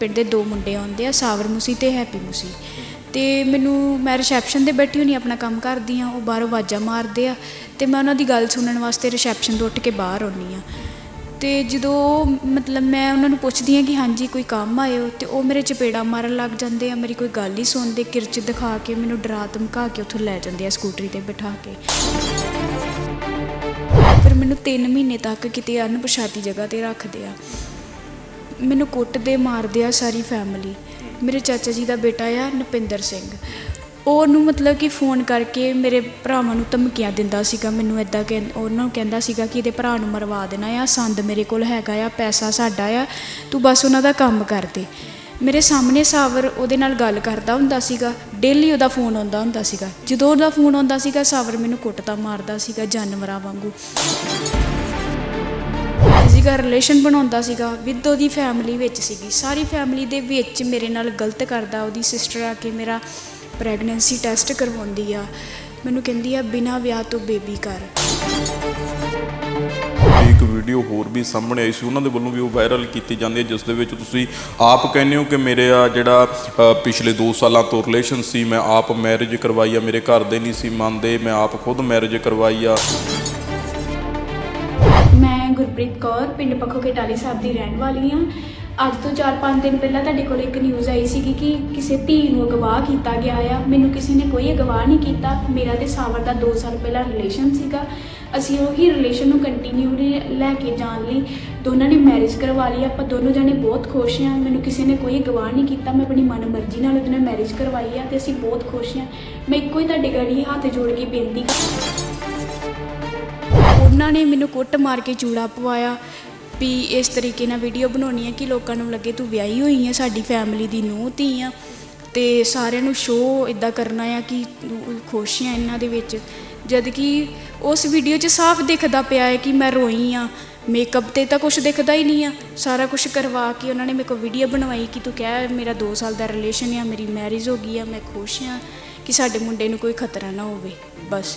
ਪਿੰਡ ਦੇ ਦੋ ਮੁੰਡੇ ਆਉਂਦੇ ਆ, ਸਾਵਰ ਮੁਸੀ ਤੇ ਹੈਪੀ ਮੁਸੀ। ਤੇ ਮੈਨੂੰ, ਮੈਂ ਰਿਸੈਪਸ਼ਨ ਤੇ ਬੈਠੀ ਹੋਣੀ ਆਪਣਾ ਕੰਮ ਕਰਦੀ ਆ ਉਹ ਬਾਹਰੋਂ ਆਵਾਜ਼ਾਂ ਮਾਰਦੇ ਆ, ਤੇ ਮੈਂ ਉਹਨਾਂ ਦੀ ਗੱਲ ਸੁਣਨ ਵਾਸਤੇ ਰਿਸੈਪਸ਼ਨ ਤੋਂ ਉੱਠ ਕੇ ਬਾਹਰ ਆਉਣੀ ਆ ਤੇ ਜਦੋਂ ਮਤਲਬ ਮੈਂ ਉਹਨਾਂ ਨੂੰ ਪੁੱਛਦੀ ਆ ਕਿ ਹਾਂਜੀ, ਕੋਈ ਕੰਮ ਆਇਓ ਤੇ ਉਹ ਮੇਰੇ ਚਪੇੜਾ ਮਾਰਨ ਲੱਗ ਜਾਂਦੇ ਆ, ਮੇਰੀ ਕੋਈ ਗੱਲ ਹੀ ਸੁਣਦੇ, ਕਿਰਚ ਦਿਖਾ ਕੇ, ਮੈਨੂੰ ਡਰਾ ਧਮਕਾ ਕੇ ਉੱਥੋਂ ਲੈ ਜਾਂਦੇ ਆ ਸਕੂਟਰੀ ਤੇ ਬਿਠਾ ਕੇ। ਫਿਰ ਮੈਨੂੰ 3 ਮਹੀਨੇ ਤੱਕ ਕਿਤੇ ਅਣਪਛਾਤੀ ਜਗ੍ਹਾ ਤੇ ਰੱਖਦੇ ਆ। ਮੈਨੂੰ ਕੁੱਟਦੇ ਮਾਰਦੇ ਆ ਸਾਰੀ ਫੈਮਿਲੀ ਮੇਰੇ ਚਾਚਾ ਜੀ ਦਾ ਬੇਟਾ ਆ, ਨਪਿੰਦਰ ਸਿੰਘ। ਉਹ ਉਹਨੂੰ ਮਤਲਬ ਕਿ ਫੋਨ ਕਰਕੇ ਮੇਰੇ ਭਰਾਵਾਂ ਨੂੰ ਧਮਕੀਆਂ ਦਿੰਦਾ ਸੀਗਾ, ਮੈਨੂੰ ਇਦਾਂ ਕਿ ਉਹਨਾਂ ਨੂੰ ਕਹਿੰਦਾ ਸੀਗਾ ਕਿ ਇਹਦੇ ਭਰਾ ਨੂੰ ਮਰਵਾ ਦੇਣਾ ਆ, ਸੰਦ ਮੇਰੇ ਕੋਲ ਹੈਗਾ ਆ, ਪੈਸਾ ਸਾਡਾ ਆ, ਤੂੰ ਬਸ ਉਹਨਾਂ ਦਾ ਕੰਮ ਕਰ ਦੇ। ਮੇਰੇ ਸਾਹਮਣੇ ਸਾਵਰ ਉਹਦੇ ਨਾਲ ਗੱਲ ਕਰਦਾ ਹੁੰਦਾ ਸੀਗਾ ਡੇਲੀ ਉਹਦਾ ਫੋਨ ਆਉਂਦਾ ਹੁੰਦਾ ਸੀਗਾ। ਜਦੋਂ ਉਹਦਾ ਫੋਨ ਆਉਂਦਾ ਸੀਗਾ, ਸਾਵਰ ਮੈਨੂੰ ਕੁੱਟਦਾ ਮਾਰਦਾ ਸੀਗਾ, ਜਾਨਵਰਾਂ ਵਾਂਗੂ। ਸੀਗਾ ਰਿਲੇਸ਼ਨ ਬਣਾਉਂਦਾ ਸੀਗਾ ਵਿਦ ਉਹਦੀ ਫੈਮਿਲੀ ਵਿੱਚ ਸੀਗੀ। ਸਾਰੀ ਫੈਮਿਲੀ ਦੇ ਵਿੱਚ ਮੇਰੇ ਨਾਲ ਗਲਤ ਕਰਦਾ, ਉਹਦੀ ਸਿਸਟਰ ਆ ਕੇ ਮੇਰਾ ਪ੍ਰੈਗਨੈਂਸੀ ਟੈਸਟ ਕਰਵਾਉਂਦੀ ਆ। ਮੈਨੂੰ ਕਹਿੰਦੀ ਆ, ਬਿਨਾਂ ਵਿਆਹ ਤੋਂ ਬੇਬੀ ਕਰ। ਇੱਕ ਵੀਡੀਓ ਹੋਰ ਵੀ ਸਾਹਮਣੇ ਆਈ ਸੀ, ਉਹਨਾਂ ਦੇ ਵੱਲੋਂ ਵੀ ਉਹ ਵਾਇਰਲ ਕੀਤੀ ਜਾਂਦੀ ਹੈ, ਜਿਸ ਦੇ ਵਿੱਚ ਤੁਸੀਂ ਆਪ ਕਹਿੰਦੇ ਹੋ ਕਿ ਮੇਰੇ ਆ ਜਿਹੜਾ ਪਿਛਲੇ 2 ਸਾਲਾਂ ਤੋਂ ਰਿਲੇਸ਼ਨ ਸੀ, ਮੈਂ ਆਪ ਮੈਰਿਜ ਕਰਵਾਈ ਆ, ਮੇਰੇ ਘਰ ਦੇ ਨਹੀਂ ਸੀ ਮੰਨਦੇ, ਮੈਂ ਆਪ ਖੁਦ ਮੈਰਿਜ ਕਰਵਾਈ ਆ। ਗੁਰਪ੍ਰੀਤ ਕੌਰ, ਪਿੰਡ ਪੱਖੋ ਕਟਾਲੀ ਸਾਹਿਬ ਦੀ ਰਹਿਣ ਵਾਲੀ ਹਾਂ। ਅੱਜ ਤੋਂ 4-5 ਦਿਨ ਪਹਿਲਾਂ ਤੁਹਾਡੇ ਕੋਲ ਇੱਕ ਨਿਊਜ਼ ਆਈ ਸੀਗੀ ਕਿ ਕਿਸੇ ਧੀ ਨੂੰ ਅਗਵਾ ਕੀਤਾ ਗਿਆ ਆ। ਮੈਨੂੰ ਕਿਸੇ ਨੇ ਕੋਈ ਅਗਵਾ ਨਹੀਂ ਕੀਤਾ। ਮੇਰਾ ਤੇ ਸਾਵਰ ਦਾ 2 ਸਾਲ ਪਹਿਲਾਂ ਰਿਲੇਸ਼ਨ ਸੀਗਾ। ਅਸੀਂ ਉਹੀ ਰਿਲੇਸ਼ਨ ਨੂੰ ਕੰਟੀਨਿਊ ਲੈ ਕੇ ਜਾਣ ਲਈ ਦੋਨਾਂ ਨੇ ਮੈਰਿਜ ਕਰਵਾ ਲਈ। ਆਪਾਂ ਦੋਨੋਂ ਜਣੇ ਬਹੁਤ ਖੁਸ਼ ਹਾਂ। ਮੈਨੂੰ ਕਿਸੇ ਨੇ ਕੋਈ ਅਗਵਾ ਨਹੀਂ ਕੀਤਾ। ਮੈਂ ਆਪਣੀ ਮਨ ਮਰਜ਼ੀ ਨਾਲ ਉਹਦੇ ਨਾਲ ਮੈਰਿਜ ਕਰਵਾਈ ਆ ਤੇ ਅਸੀਂ ਬਹੁਤ ਖੁਸ਼ ਹਾਂ। ਮੈਂ ਇੱਕੋ ਹੀ ਤੁਹਾਡੇ ਗੜੀ ਹੱਥ ਜੋੜ ਕੇ ਬੇਨਤੀ ਕਰ ਉਹਨਾਂ ਨੇ ਮੈਨੂੰ ਕੁੱਟ ਮਾਰ ਕੇ ਚੂੜਾ ਪਵਾਇਆ ਵੀ ਇਸ ਤਰੀਕੇ ਨਾਲ ਵੀਡੀਓ ਬਣਾਉਣੀ ਹੈ ਕਿ ਲੋਕਾਂ ਨੂੰ ਲੱਗੇ ਤੂੰ ਵਿਆਹੀ ਹੋਈ ਹੈ ਸਾਡੀ ਫੈਮਿਲੀ ਦੀ ਨੂੰਹ, ਧੀ ਆ ਤੇ ਸਾਰਿਆਂ ਨੂੰ ਸ਼ੋਅ ਇਦਾਂ ਕਰਨਾ ਆ ਕਿ ਖੁਸ਼ ਆ ਇਹਨਾਂ ਦੇ ਵਿੱਚ। ਜਦ ਕਿ ਉਸ ਵੀਡੀਓ 'ਚ ਸਾਫ਼ ਦਿਖਦਾ ਪਿਆ ਹੈ ਕਿ ਮੈਂ ਰੋਈ ਆ ਮੇਕਅਪ ਤੇ ਤਾਂ ਕੁਝ ਦਿਖਦਾ ਹੀ ਨਹੀਂ ਆ। ਸਾਰਾ ਕੁਝ ਕਰਵਾ ਕੇ ਉਹਨਾਂ ਨੇ ਮੇਰੇ ਕੋਲ ਵੀਡੀਓ ਬਣਵਾਈ ਕਿ ਤੂੰ ਕਹਿ ਮੇਰਾ 2 ਸਾਲ ਦਾ ਰਿਲੇਸ਼ਨ ਆ, ਮੇਰੀ ਮੈਰਿਜ ਹੋ ਗਈ ਆ, ਮੈਂ ਖੁਸ਼ ਆ ਕਿ ਸਾਡੇ ਮੁੰਡੇ ਨੂੰ ਕੋਈ ਖਤਰਾ ਨਾ ਹੋਵੇ, ਬਸ।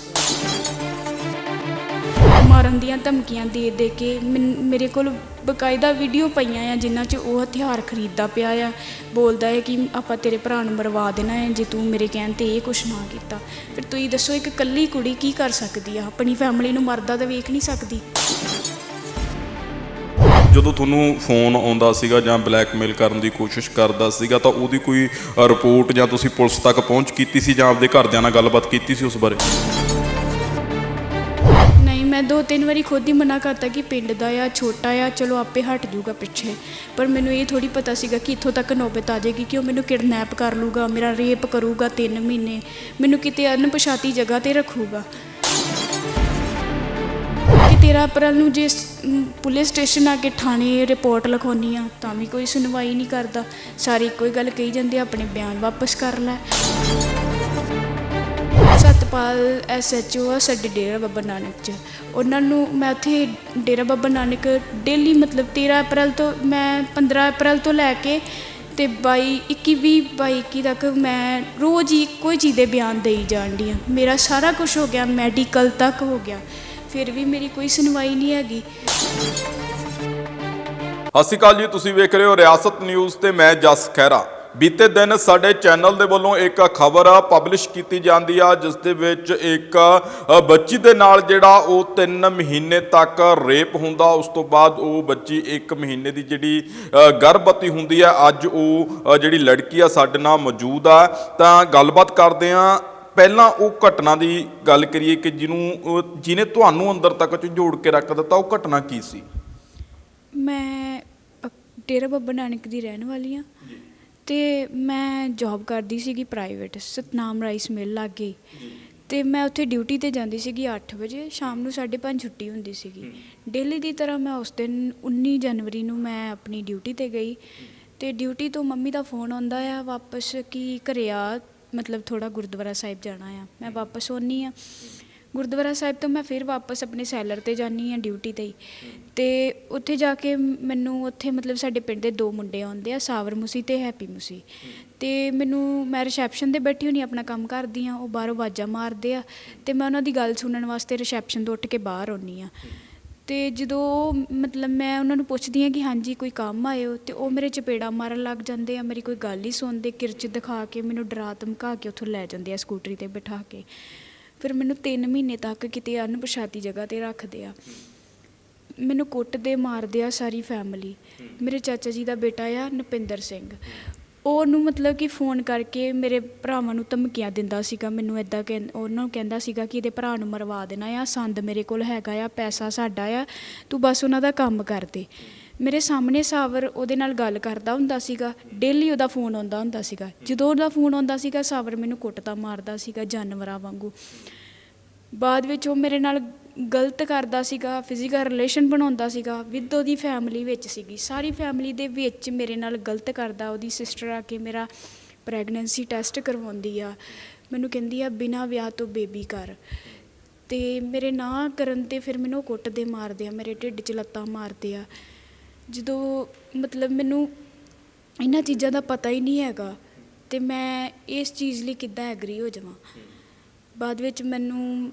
ਮਾਰਨ ਦੀਆਂ ਧਮਕੀਆਂ ਦੇ ਦੇ ਕੇ ਮੇਰੇ ਕੋਲ ਬਕਾਇਦਾ ਵੀਡੀਓ ਪਈਆਂ ਆ, ਜਿਨ੍ਹਾਂ 'ਚ ਉਹ ਹਥਿਆਰ ਖਰੀਦਦਾ ਪਿਆ ਆ। ਬੋਲਦਾ ਹੈ ਕਿ ਆਪਾਂ ਤੇਰੇ ਭਰਾ ਨੂੰ ਮਰਵਾ ਦੇਣਾ ਹੈ, ਜੇ ਤੂੰ ਮੇਰੇ ਕਹਿਣ ਤੇ ਇਹ ਕੁਛ ਨਾ ਕੀਤਾ। ਫਿਰ ਤੁਸੀਂ ਦੱਸੋ ਇੱਕ ਇਕੱਲੀ ਕੁੜੀ ਕੀ ਕਰ ਸਕਦੀ ਆ? ਆਪਣੀ ਫੈਮਿਲੀ ਨੂੰ ਮਰਦਾ ਤਾਂ ਵੇਖ ਨਹੀਂ ਸਕਦੀ। ਜਦੋਂ ਤੁਹਾਨੂੰ ਫੋਨ ਆਉਂਦਾ ਸੀਗਾ ਜਾਂ ਬਲੈਕਮੇਲ ਕਰਨ ਦੀ ਕੋਸ਼ਿਸ਼ ਕਰਦਾ ਸੀਗਾ, ਤਾਂ ਉਹਦੀ ਕੋਈ ਰਿਪੋਰਟ ਜਾਂ ਤੁਸੀਂ ਪੁਲਿਸ ਤੱਕ ਪਹੁੰਚ ਕੀਤੀ ਸੀ ਜਾਂ ਆਪਦੇ ਘਰਦਿਆਂ ਨਾਲ ਗੱਲਬਾਤ ਕੀਤੀ ਸੀ ਉਸ ਬਾਰੇ? ਮੈਂ ਦੋ ਤਿੰਨ ਵਾਰੀ ਖੁਦ ਹੀ ਮਨਾ ਕਰਤਾ ਕਿ ਪਿੰਡ ਦਾ ਆ, ਛੋਟਾ ਆ, ਚਲੋ ਆਪੇ ਹਟ ਜੂਗਾ ਪਿੱਛੇ। ਪਰ ਮੈਨੂੰ ਇਹ ਥੋੜੀ ਪਤਾ ਸੀਗਾ ਕਿ ਇੱਥੋਂ ਤੱਕ ਨੌਬਤ ਆ ਜਾਏਗੀ ਕਿ ਉਹ ਮੈਨੂੰ ਕਿਡਨੈਪ ਕਰ ਲੂਗਾ ਮੇਰਾ ਰੇਪ ਕਰੂਗਾ 3 ਮਹੀਨੇ। ਮੈਨੂੰ ਕਿਤੇ ਅਣਪਛਾਤੀ ਜਗ੍ਹਾ ਤੇ ਰੱਖੂਗਾ। ਕਿ 13 ਅਪ੍ਰੈਲ ਨੂੰ ਜੇ ਪੁਲਿਸ ਸਟੇਸ਼ਨ ਆ ਕੇ ਥਾਣੇ ਰਿਪੋਰਟ ਲਿਖਾਉਣੀ ਆ, ਤਾਂ ਵੀ ਕੋਈ ਸੁਣਵਾਈ ਨਹੀਂ ਕਰਦਾ। ਸਾਰੇ ਇੱਕੋ ਹੀ ਗੱਲ ਕਹੀ ਜਾਂਦੇ ਆਪਣੇ ਬਿਆਨ ਵਾਪਸ ਕਰ ਲੈ। ਸਤਪਾਲ ਐਸਐਚਓ ਆ, ਸਾਡੇ ਡੇਰਾ ਬਾਬਾ ਨਾਨਕ ਚ। ਉਹਨਾਂ ਨੂੰ ਮੈਂ ਉੱਥੇ ਡੇਰਾ ਬਾਬਾ ਨਾਨਕ ਡੇਲੀ ਮਤਲਬ 13 ਅਪ੍ਰੈਲ ਤੋਂ ਮੈਂ 15 ਅਪ੍ਰੈਲ ਤੋਂ ਲੈ ਕੇ ਤੇ 22 21 ਵੀਹ 22 21 ਤੱਕ ਮੈਂ ਰੋਜ਼ ਹੀ ਇੱਕੋ ਹੀ ਚੀਜ਼ ਦੇ ਬਿਆਨ ਦੇਈ ਜਾਂਦੀ ਆ ਮੇਰਾ ਸਾਰਾ ਕੁਝ ਹੋ ਗਿਆ ਮੈਡੀਕਲ ਤੱਕ ਹੋ ਗਿਆ। ਫਿਰ ਵੀ ਮੇਰੀ ਕੋਈ ਸੁਣਵਾਈ ਨਹੀਂ ਹੈਗੀ। ਸਤਿ ਸ਼੍ਰੀ ਅਕਾਲ ਜੀ, ਤੁਸੀਂ ਵੇਖ ਰਹੇ ਹੋ ਰਿਆਸਤ ਨਿਊਜ਼ ਤੇ ਮੈਂ ਜਸ ਖਹਿਰਾ। ਬੀਤੇ ਦਿਨ ਸਾਡੇ ਚੈਨਲ ਦੇ ਵੱਲੋਂ ਇੱਕ ਖਬਰ ਪਬਲਿਸ਼ ਕੀਤੀ ਜਾਂਦੀ ਆ ਜਿਸ ਦੇ ਵਿੱਚ ਇੱਕ ਬੱਚੀ ਦੇ ਨਾਲ ਜਿਹੜਾ ਉਹ 3 ਮਹੀਨੇ ਤੱਕ ਰੇਪ ਹੁੰਦਾ ਉਸ ਤੋਂ ਬਾਅਦ ਉਹ ਬੱਚੀ 1 ਮਹੀਨੇ ਦੀ ਜਿਹੜੀ ਗਰਭਵਤੀ ਹੁੰਦੀ ਆ ਅੱਜ ਉਹ ਜਿਹੜੀ ਲੜਕੀ ਆ ਸਾਡੇ ਨਾਲ ਮੌਜੂਦ ਆ। ਤਾਂ ਗੱਲਬਾਤ ਕਰਦੇ ਆ ਪਹਿਲਾਂ ਉਹ ਘਟਨਾ ਦੀ ਗੱਲ ਕਰੀਏ ਕਿ ਜਿਹਨੂੰ ਜਿਹਨੇ ਤੁਹਾਨੂੰ ਅੰਦਰ ਤੱਕ ਝੋੜ ਕੇ ਰੱਖ ਦਿੱਤਾ ਉਹ ਘਟਨਾ ਕੀ ਸੀ? ਮੈਂ ਡੇਰਾ ਬਾਬਾ ਨਾਨਕ ਦੀ ਰਹਿਣ ਵਾਲੀ ਆ। ਤੇ ਮੈਂ ਜੌਬ ਕਰਦੀ ਸੀਗੀ ਪ੍ਰਾਈਵੇਟ ਸਤਨਾਮ ਰਾਈਸ ਮਿਲ ਲਾਗੇ। ਤੇ ਮੈਂ ਉੱਥੇ ਡਿਊਟੀ ਤੇ ਜਾਂਦੀ ਸੀਗੀ 8 ਵਜੇ ਸ਼ਾਮ ਨੂੰ 5:30 ਛੁੱਟੀ ਹੁੰਦੀ ਸੀਗੀ। ਡੇਲੀ ਦੀ ਤਰ੍ਹਾਂ ਮੈਂ ਉਸ ਦਿਨ 19 ਜਨਵਰੀ ਨੂੰ ਮੈਂ ਆਪਣੀ ਡਿਊਟੀ ਤੇ ਗਈ। ਤੇ ਡਿਊਟੀ ਤੋਂ ਮੰਮੀ ਦਾ ਫੋਨ ਆਉਂਦਾ ਆ ਵਾਪਸ ਕਿ ਘਰੇ ਆ ਮਤਲਬ ਥੋੜਾ ਗੁਰਦੁਆਰਾ ਸਾਹਿਬ ਜਾਣਾ ਆ। ਮੈਂ ਵਾਪਸ ਆਉਣੀ ਆ। ਗੁਰਦੁਆਰਾ ਸਾਹਿਬ ਤੋਂ ਮੈਂ ਫਿਰ ਵਾਪਸ ਆਪਣੇ ਸੈਲਰ ਤੇ ਜਾਨੀ ਆ ਡਿਊਟੀ ਤੇ ਹੀ। ਤੇ ਉੱਥੇ ਜਾ ਕੇ ਮੈਨੂੰ ਉੱਥੇ ਮਤਲਬ ਸਾਡੇ ਪਿੰਡ ਦੇ ਦੋ ਮੁੰਡੇ ਆਉਂਦੇ ਆ, ਸਾਵਰ ਮੁਸੀ ਤੇ ਹੈਪੀ ਮੁਸੀ। ਤੇ ਮੈਨੂੰ, ਮੈਂ ਰਿਸੈਪਸ਼ਨ ਤੇ ਬੈਠੀ ਹੋਣੀ ਆਪਣਾ ਕੰਮ ਕਰਦੀ ਆ ਉਹ ਬਾਹਰੋਂ ਆਵਾਜ਼ਾਂ ਮਾਰਦੇ ਆ ਤੇ ਮੈਂ ਉਹਨਾਂ ਦੀ ਗੱਲ ਸੁਣਨ ਵਾਸਤੇ ਰਿਸੈਪਸ਼ਨ ਤੋਂ ਉੱਠ ਕੇ ਬਾਹਰ ਆਉਣੀ ਆ ਤੇ ਜਦੋਂ ਉਹ ਮਤਲਬ ਮੈਂ ਉਹਨਾਂ ਨੂੰ ਪੁੱਛਦੀ ਹਾਂ ਕਿ ਹਾਂਜੀ, ਕੋਈ ਕੰਮ ਆਇਓ, ਤੇ ਉਹ ਮੇਰੇ ਚਪੇੜਾ ਮਾਰਨ ਲੱਗ ਜਾਂਦੇ ਆ, ਮੇਰੀ ਕੋਈ ਗੱਲ ਹੀ ਸੁਣਦੇ, ਕਿਰਚ ਦਿਖਾ ਕੇ, ਮੈਨੂੰ ਡਰਾ ਧਮਕਾ ਕੇ ਉੱਥੋਂ ਲੈ ਜਾਂਦੇ ਆ ਸਕੂਟਰੀ ਤੇ ਬਿਠਾ ਕੇ। ਫਿਰ ਮੈਨੂੰ 3 ਮਹੀਨੇ ਤੱਕ ਕਿਤੇ ਅਣਪਛਾਤੀ ਜਗ੍ਹਾ ਤੇ ਰੱਖਦੇ ਆ। ਮੈਨੂੰ ਕੁੱਟਦੇ ਮਾਰਦੇ ਆ ਸਾਰੀ ਫੈਮਿਲੀ ਮੇਰੇ ਚਾਚਾ ਜੀ ਦਾ ਬੇਟਾ ਆ, ਨਪਿੰਦਰ ਸਿੰਘ। ਉਹਨੂੰ ਮਤਲਬ ਕਿ ਫੋਨ ਕਰਕੇ ਮੇਰੇ ਭਰਾਵਾਂ ਨੂੰ ਧਮਕੀਆਂ ਦਿੰਦਾ ਸੀਗਾ। ਮੈਨੂੰ ਇਦਾਂ ਕਿ ਉਹਨਾਂ ਨੂੰ ਕਹਿੰਦਾ ਸੀਗਾ ਕਿ ਇਹਦੇ ਭਰਾ ਨੂੰ ਮਰਵਾ ਦੇਣਾ ਆ। ਸੰਦ ਮੇਰੇ ਕੋਲ ਹੈਗਾ ਆ, ਪੈਸਾ ਸਾਡਾ ਆ। ਤੂੰ ਬਸ ਉਹਨਾਂ ਦਾ ਕੰਮ ਕਰ ਦੇ। ਮੇਰੇ ਸਾਹਮਣੇ ਸਾਵਰ ਉਹਦੇ ਨਾਲ ਗੱਲ ਕਰਦਾ ਹੁੰਦਾ ਸੀਗਾ ਡੇਲੀ ਉਹਦਾ ਫੋਨ ਆਉਂਦਾ ਹੁੰਦਾ ਸੀਗਾ। ਜਦੋਂ ਉਹਦਾ ਫੋਨ ਆਉਂਦਾ ਸੀਗਾ, ਸਾਵਰ ਮੈਨੂੰ ਕੁੱਟਦਾ, ਮਾਰਦਾ ਸੀਗਾ ਜਾਨਵਰਾਂ ਵਾਂਗੂ। ਬਾਅਦ ਵਿੱਚ ਉਹ ਮੇਰੇ ਨਾਲ ਗਲਤ ਕਰਦਾ ਸੀਗਾ ਫਿਜ਼ੀਕਲ ਰਿਲੇਸ਼ਨ ਬਣਾਉਂਦਾ ਸੀਗਾ ਵਿਦ ਉਹਦੀ ਫੈਮਿਲੀ ਵਿੱਚ ਸੀਗੀ। ਸਾਰੀ ਫੈਮਿਲੀ ਦੇ ਵਿੱਚ ਮੇਰੇ ਨਾਲ ਗਲਤ ਕਰਦਾ, ਉਹਦੀ ਸਿਸਟਰ ਆ ਕੇ ਮੇਰਾ ਪ੍ਰੈਗਨੈਂਸੀ ਟੈਸਟ ਕਰਵਾਉਂਦੀ ਆ। ਮੈਨੂੰ ਕਹਿੰਦੀ ਆ, ਬਿਨਾਂ ਵਿਆਹ ਤੋਂ ਬੇਬੀ ਕਰ। ਤੇ ਮੇਰੇ ਨਾ ਕਰਨ ਤੇ ਫਿਰ ਮੈਨੂੰ ਕੁੱਟਦੇ, ਮਾਰਦੇ ਆ, ਮੇਰੇ ਢਿੱਡ 'ਚ ਲੱਤਾਂ ਮਾਰਦੇ ਆ। ਜਦੋਂ ਮਤਲਬ ਮੈਨੂੰ ਇਹਨਾਂ ਚੀਜ਼ਾਂ ਦਾ ਪਤਾ ਹੀ ਨਹੀਂ ਹੈਗਾ ਤੇ ਮੈਂ ਇਸ ਚੀਜ਼ ਲਈ ਕਿੱਦਾਂ ਐਗਰੀ ਹੋ ਜਾਵਾਂ। ਬਾਅਦ ਵਿੱਚ ਮੈਨੂੰ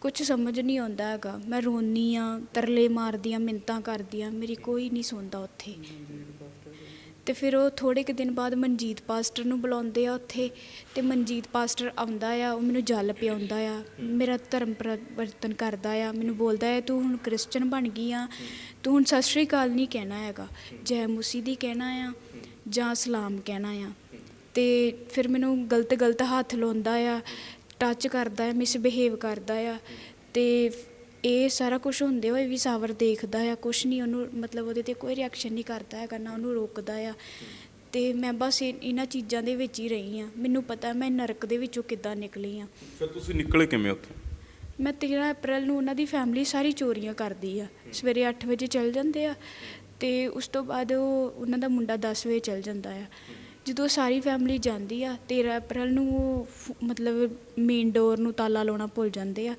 ਕੁਝ ਸਮਝ ਨਹੀਂ ਆਉਂਦਾ ਹੈਗਾ। ਮੈਂ ਰੋਂਦੀ ਹਾਂ, ਤਰਲੇ ਮਾਰਦੀ ਹਾਂ, ਮਿੰਨਤਾਂ ਕਰਦੀ ਹਾਂ, ਮੇਰੀ ਕੋਈ ਨਹੀਂ ਸੁਣਦਾ ਉੱਥੇ। ਤੇ ਫਿਰ ਉਹ ਥੋੜੇ ਕੁ ਦਿਨ ਬਾਅਦ ਮਨਜੀਤ ਪਾਸਟਰ ਨੂੰ ਬੁਲਾਉਂਦੇ ਆ ਉੱਥੇ ਤੇ ਮਨਜੀਤ ਪਾਸਟਰ ਆਉਂਦਾ ਆ, ਉਹ ਮੈਨੂੰ ਜਲ ਪਿਆਉਂਦਾ ਆ, ਮੇਰਾ ਧਰਮ ਪਰਿਵਰਤਨ ਕਰਦਾ ਆ, ਮੈਨੂੰ ਬੋਲਦਾ ਹੈ ਤੂੰ ਹੁਣ ਕ੍ਰਿਸਚਨ ਬਣ ਗਈ ਆ, ਤੂੰ ਹੁਣ ਸਤਿ ਸ਼੍ਰੀ ਅਕਾਲ ਨਹੀਂ ਕਹਿਣਾ ਹੈਗਾ, ਜੈ ਮਸੀਹ ਦੀ ਕਹਿਣਾ ਆ ਜਾਂ ਸਲਾਮ ਕਹਿਣਾ ਆ। ਤੇ ਫਿਰ ਮੈਨੂੰ ਗਲਤ ਗਲਤ ਹੱਥ ਲਾਉਂਦਾ ਆ ਟੱਚ ਕਰਦਾ ਆ, ਮਿਸਬਿਹੇਵ ਕਰਦਾ ਆ ਤੇ ਇਹ ਸਾਰਾ ਕੁਝ ਹੁੰਦੇ ਹੋਏ ਵੀ ਸਾਵਰ ਦੇਖਦਾ ਆ ਕੁਝ ਨਹੀਂ ਉਹਨੂੰ ਮਤਲਬ ਉਹਦੇ ਤੇ ਕੋਈ ਰਿਐਕਸ਼ਨ ਨਹੀਂ ਕਰਦਾ ਹੈਗਾ ਨਾ ਉਹਨੂੰ ਰੋਕਦਾ ਆ। ਤੇ ਮੈਂ ਬਸ ਇਹ- ਇਹਨਾਂ ਚੀਜ਼ਾਂ ਦੇ ਵਿੱਚ ਹੀ ਰਹੀ ਆ। ਮੈਨੂੰ ਪਤਾ ਮੈਂ ਨਰਕ ਦੇ ਵਿੱਚੋਂ ਕਿੱਦਾਂ ਨਿਕਲੀ ਆ। ਫਿਰ ਤੁਸੀਂ ਨਿਕਲੇ ਕਿਵੇਂ ਉੱਥੋਂ? ਮੈਂ 13 ਅਪ੍ਰੈਲ ਨੂੰ ਉਹਨਾਂ ਦੀ ਫੈਮਿਲੀ ਸਾਰੀ ਚੋਰੀਆਂ ਕਰਦੀ ਆ। ਸਵੇਰੇ 8 ਵਜੇ ਚੱਲ ਜਾਂਦੇ ਆ ਤੇ ਉਸ ਤੋਂ ਬਾਅਦ ਉਹ ਉਹਨਾਂ ਦਾ ਮੁੰਡਾ 10 ਵਜੇ ਚੱਲ ਜਾਂਦਾ ਆ। ਜਦੋਂ ਸਾਰੀ ਫੈਮਿਲੀ ਜਾਂਦੀ ਆ 13 ਅਪ੍ਰੈਲ ਨੂੰ ਉਹ ਫ- ਮਤਲਬ ਮੇਨ ਡੋਰ ਨੂੰ ਤਾਲਾ ਲਾਉਣਾ ਭੁੱਲ ਜਾਂਦੇ ਆ।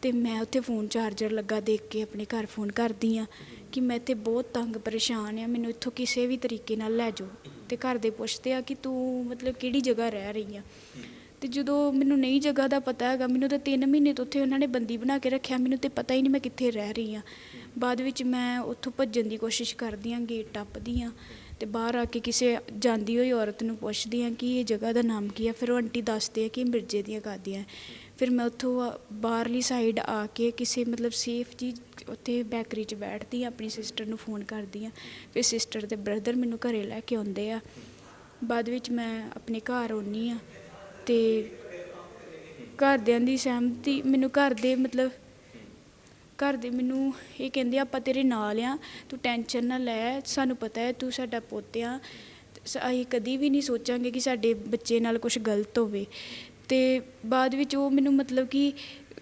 ਅਤੇ ਮੈਂ ਉੱਥੇ ਫੋਨ ਚਾਰਜਰ ਲੱਗਾ ਦੇਖ ਕੇ ਆਪਣੇ ਘਰ ਫੋਨ ਕਰਦੀ ਹਾਂ ਕਿ ਮੈਂ ਇੱਥੇ ਬਹੁਤ ਤੰਗ ਪਰੇਸ਼ਾਨ ਹਾਂ, ਮੈਨੂੰ ਇੱਥੋਂ ਕਿਸੇ ਵੀ ਤਰੀਕੇ ਨਾਲ ਲੈ ਜਾਓ। ਅਤੇ ਘਰ ਦੇ ਪੁੱਛਦੇ ਆ ਕਿ ਤੂੰ ਮਤਲਬ ਕਿਹੜੀ ਜਗ੍ਹਾ ਰਹਿ ਰਹੀ ਆ? ਅਤੇ ਜਦੋਂ ਮੈਨੂੰ ਨਹੀਂ ਜਗ੍ਹਾ ਦਾ ਪਤਾ ਹੈਗਾ, ਮੈਨੂੰ ਤਾਂ 3 ਮਹੀਨੇ ਤੋਂ ਉੱਥੇ ਉਹਨਾਂ ਨੇ ਬੰਦੀ ਬਣਾ ਕੇ ਰੱਖਿਆ, ਮੈਨੂੰ ਤਾਂ ਪਤਾ ਹੀ ਨਹੀਂ ਮੈਂ ਕਿੱਥੇ ਰਹਿ ਰਹੀ ਆ ਬਾਅਦ ਵਿੱਚ ਮੈਂ ਉੱਥੋਂ ਭੱਜਣ ਦੀ ਕੋਸ਼ਿਸ਼ ਕਰਦੀ ਹਾਂ ਗੇਟ ਟੱਪਦੀ ਹਾਂ ਤੇ ਬਾਹਰ ਆ ਕੇ ਕਿਸੇ ਜਾਂਦੀ ਹੋਈ ਔਰਤ ਨੂੰ ਪੁੱਛਦੀ ਆ ਕਿ ਇਹ ਜਗ੍ਹਾ ਦਾ ਨਾਮ ਕੀ ਆ ਫਿਰ ਉਹ ਆਂਟੀ ਦੱਸਦੇ ਆ ਕਿ ਇਹ ਮਿਰਜ਼ੇ ਦੀਆਂ ਗਾਦੀਆਂ ਫਿਰ ਮੈਂ ਉੱਥੋਂ ਬਾਹਰਲੀ ਸਾਈਡ ਆ ਕੇ ਕਿਸੇ ਮਤਲਬ ਸੇਫ ਜੀ ਉੱਥੇ ਬੈਕਰੀ 'ਚ ਬੈਠਦੀ ਹਾਂ ਆਪਣੀ ਸਿਸਟਰ ਨੂੰ ਫੋਨ ਕਰਦੀ ਹਾਂ ਫਿਰ ਸਿਸਟਰ ਤੇ ਬ੍ਰਦਰ ਮੈਨੂੰ ਘਰੇ ਲੈ ਕੇ ਆਉਂਦੇ ਆ। ਬਾਅਦ ਵਿੱਚ ਮੈਂ ਆਪਣੇ ਘਰ ਆਉਣੀ ਆ ਤੇ ਘਰਦਿਆਂ ਦੀ ਸਹਿਮਤੀ, ਮੈਨੂੰ ਘਰ ਦੇ ਮਤਲਬ ਘਰ ਦੇ ਮੈਨੂੰ ਇਹ ਕਹਿੰਦੇ ਆਪਾਂ ਤੇਰੇ ਨਾਲ ਆ, ਤੂੰ ਟੈਨਸ਼ਨ ਨਾ ਲੈ, ਸਾਨੂੰ ਪਤਾ ਹੈ ਤੂੰ ਸਾਡਾ ਪੁੱਤ ਆ ਅਸੀਂ ਕਦੀ ਵੀ ਨਹੀਂ ਸੋਚਾਂਗੇ ਕਿ ਸਾਡੇ ਬੱਚੇ ਨਾਲ ਕੁਝ ਗਲਤ ਹੋਵੇ। ਅਤੇ ਬਾਅਦ ਵਿੱਚ ਉਹ ਮੈਨੂੰ ਮਤਲਬ ਕਿ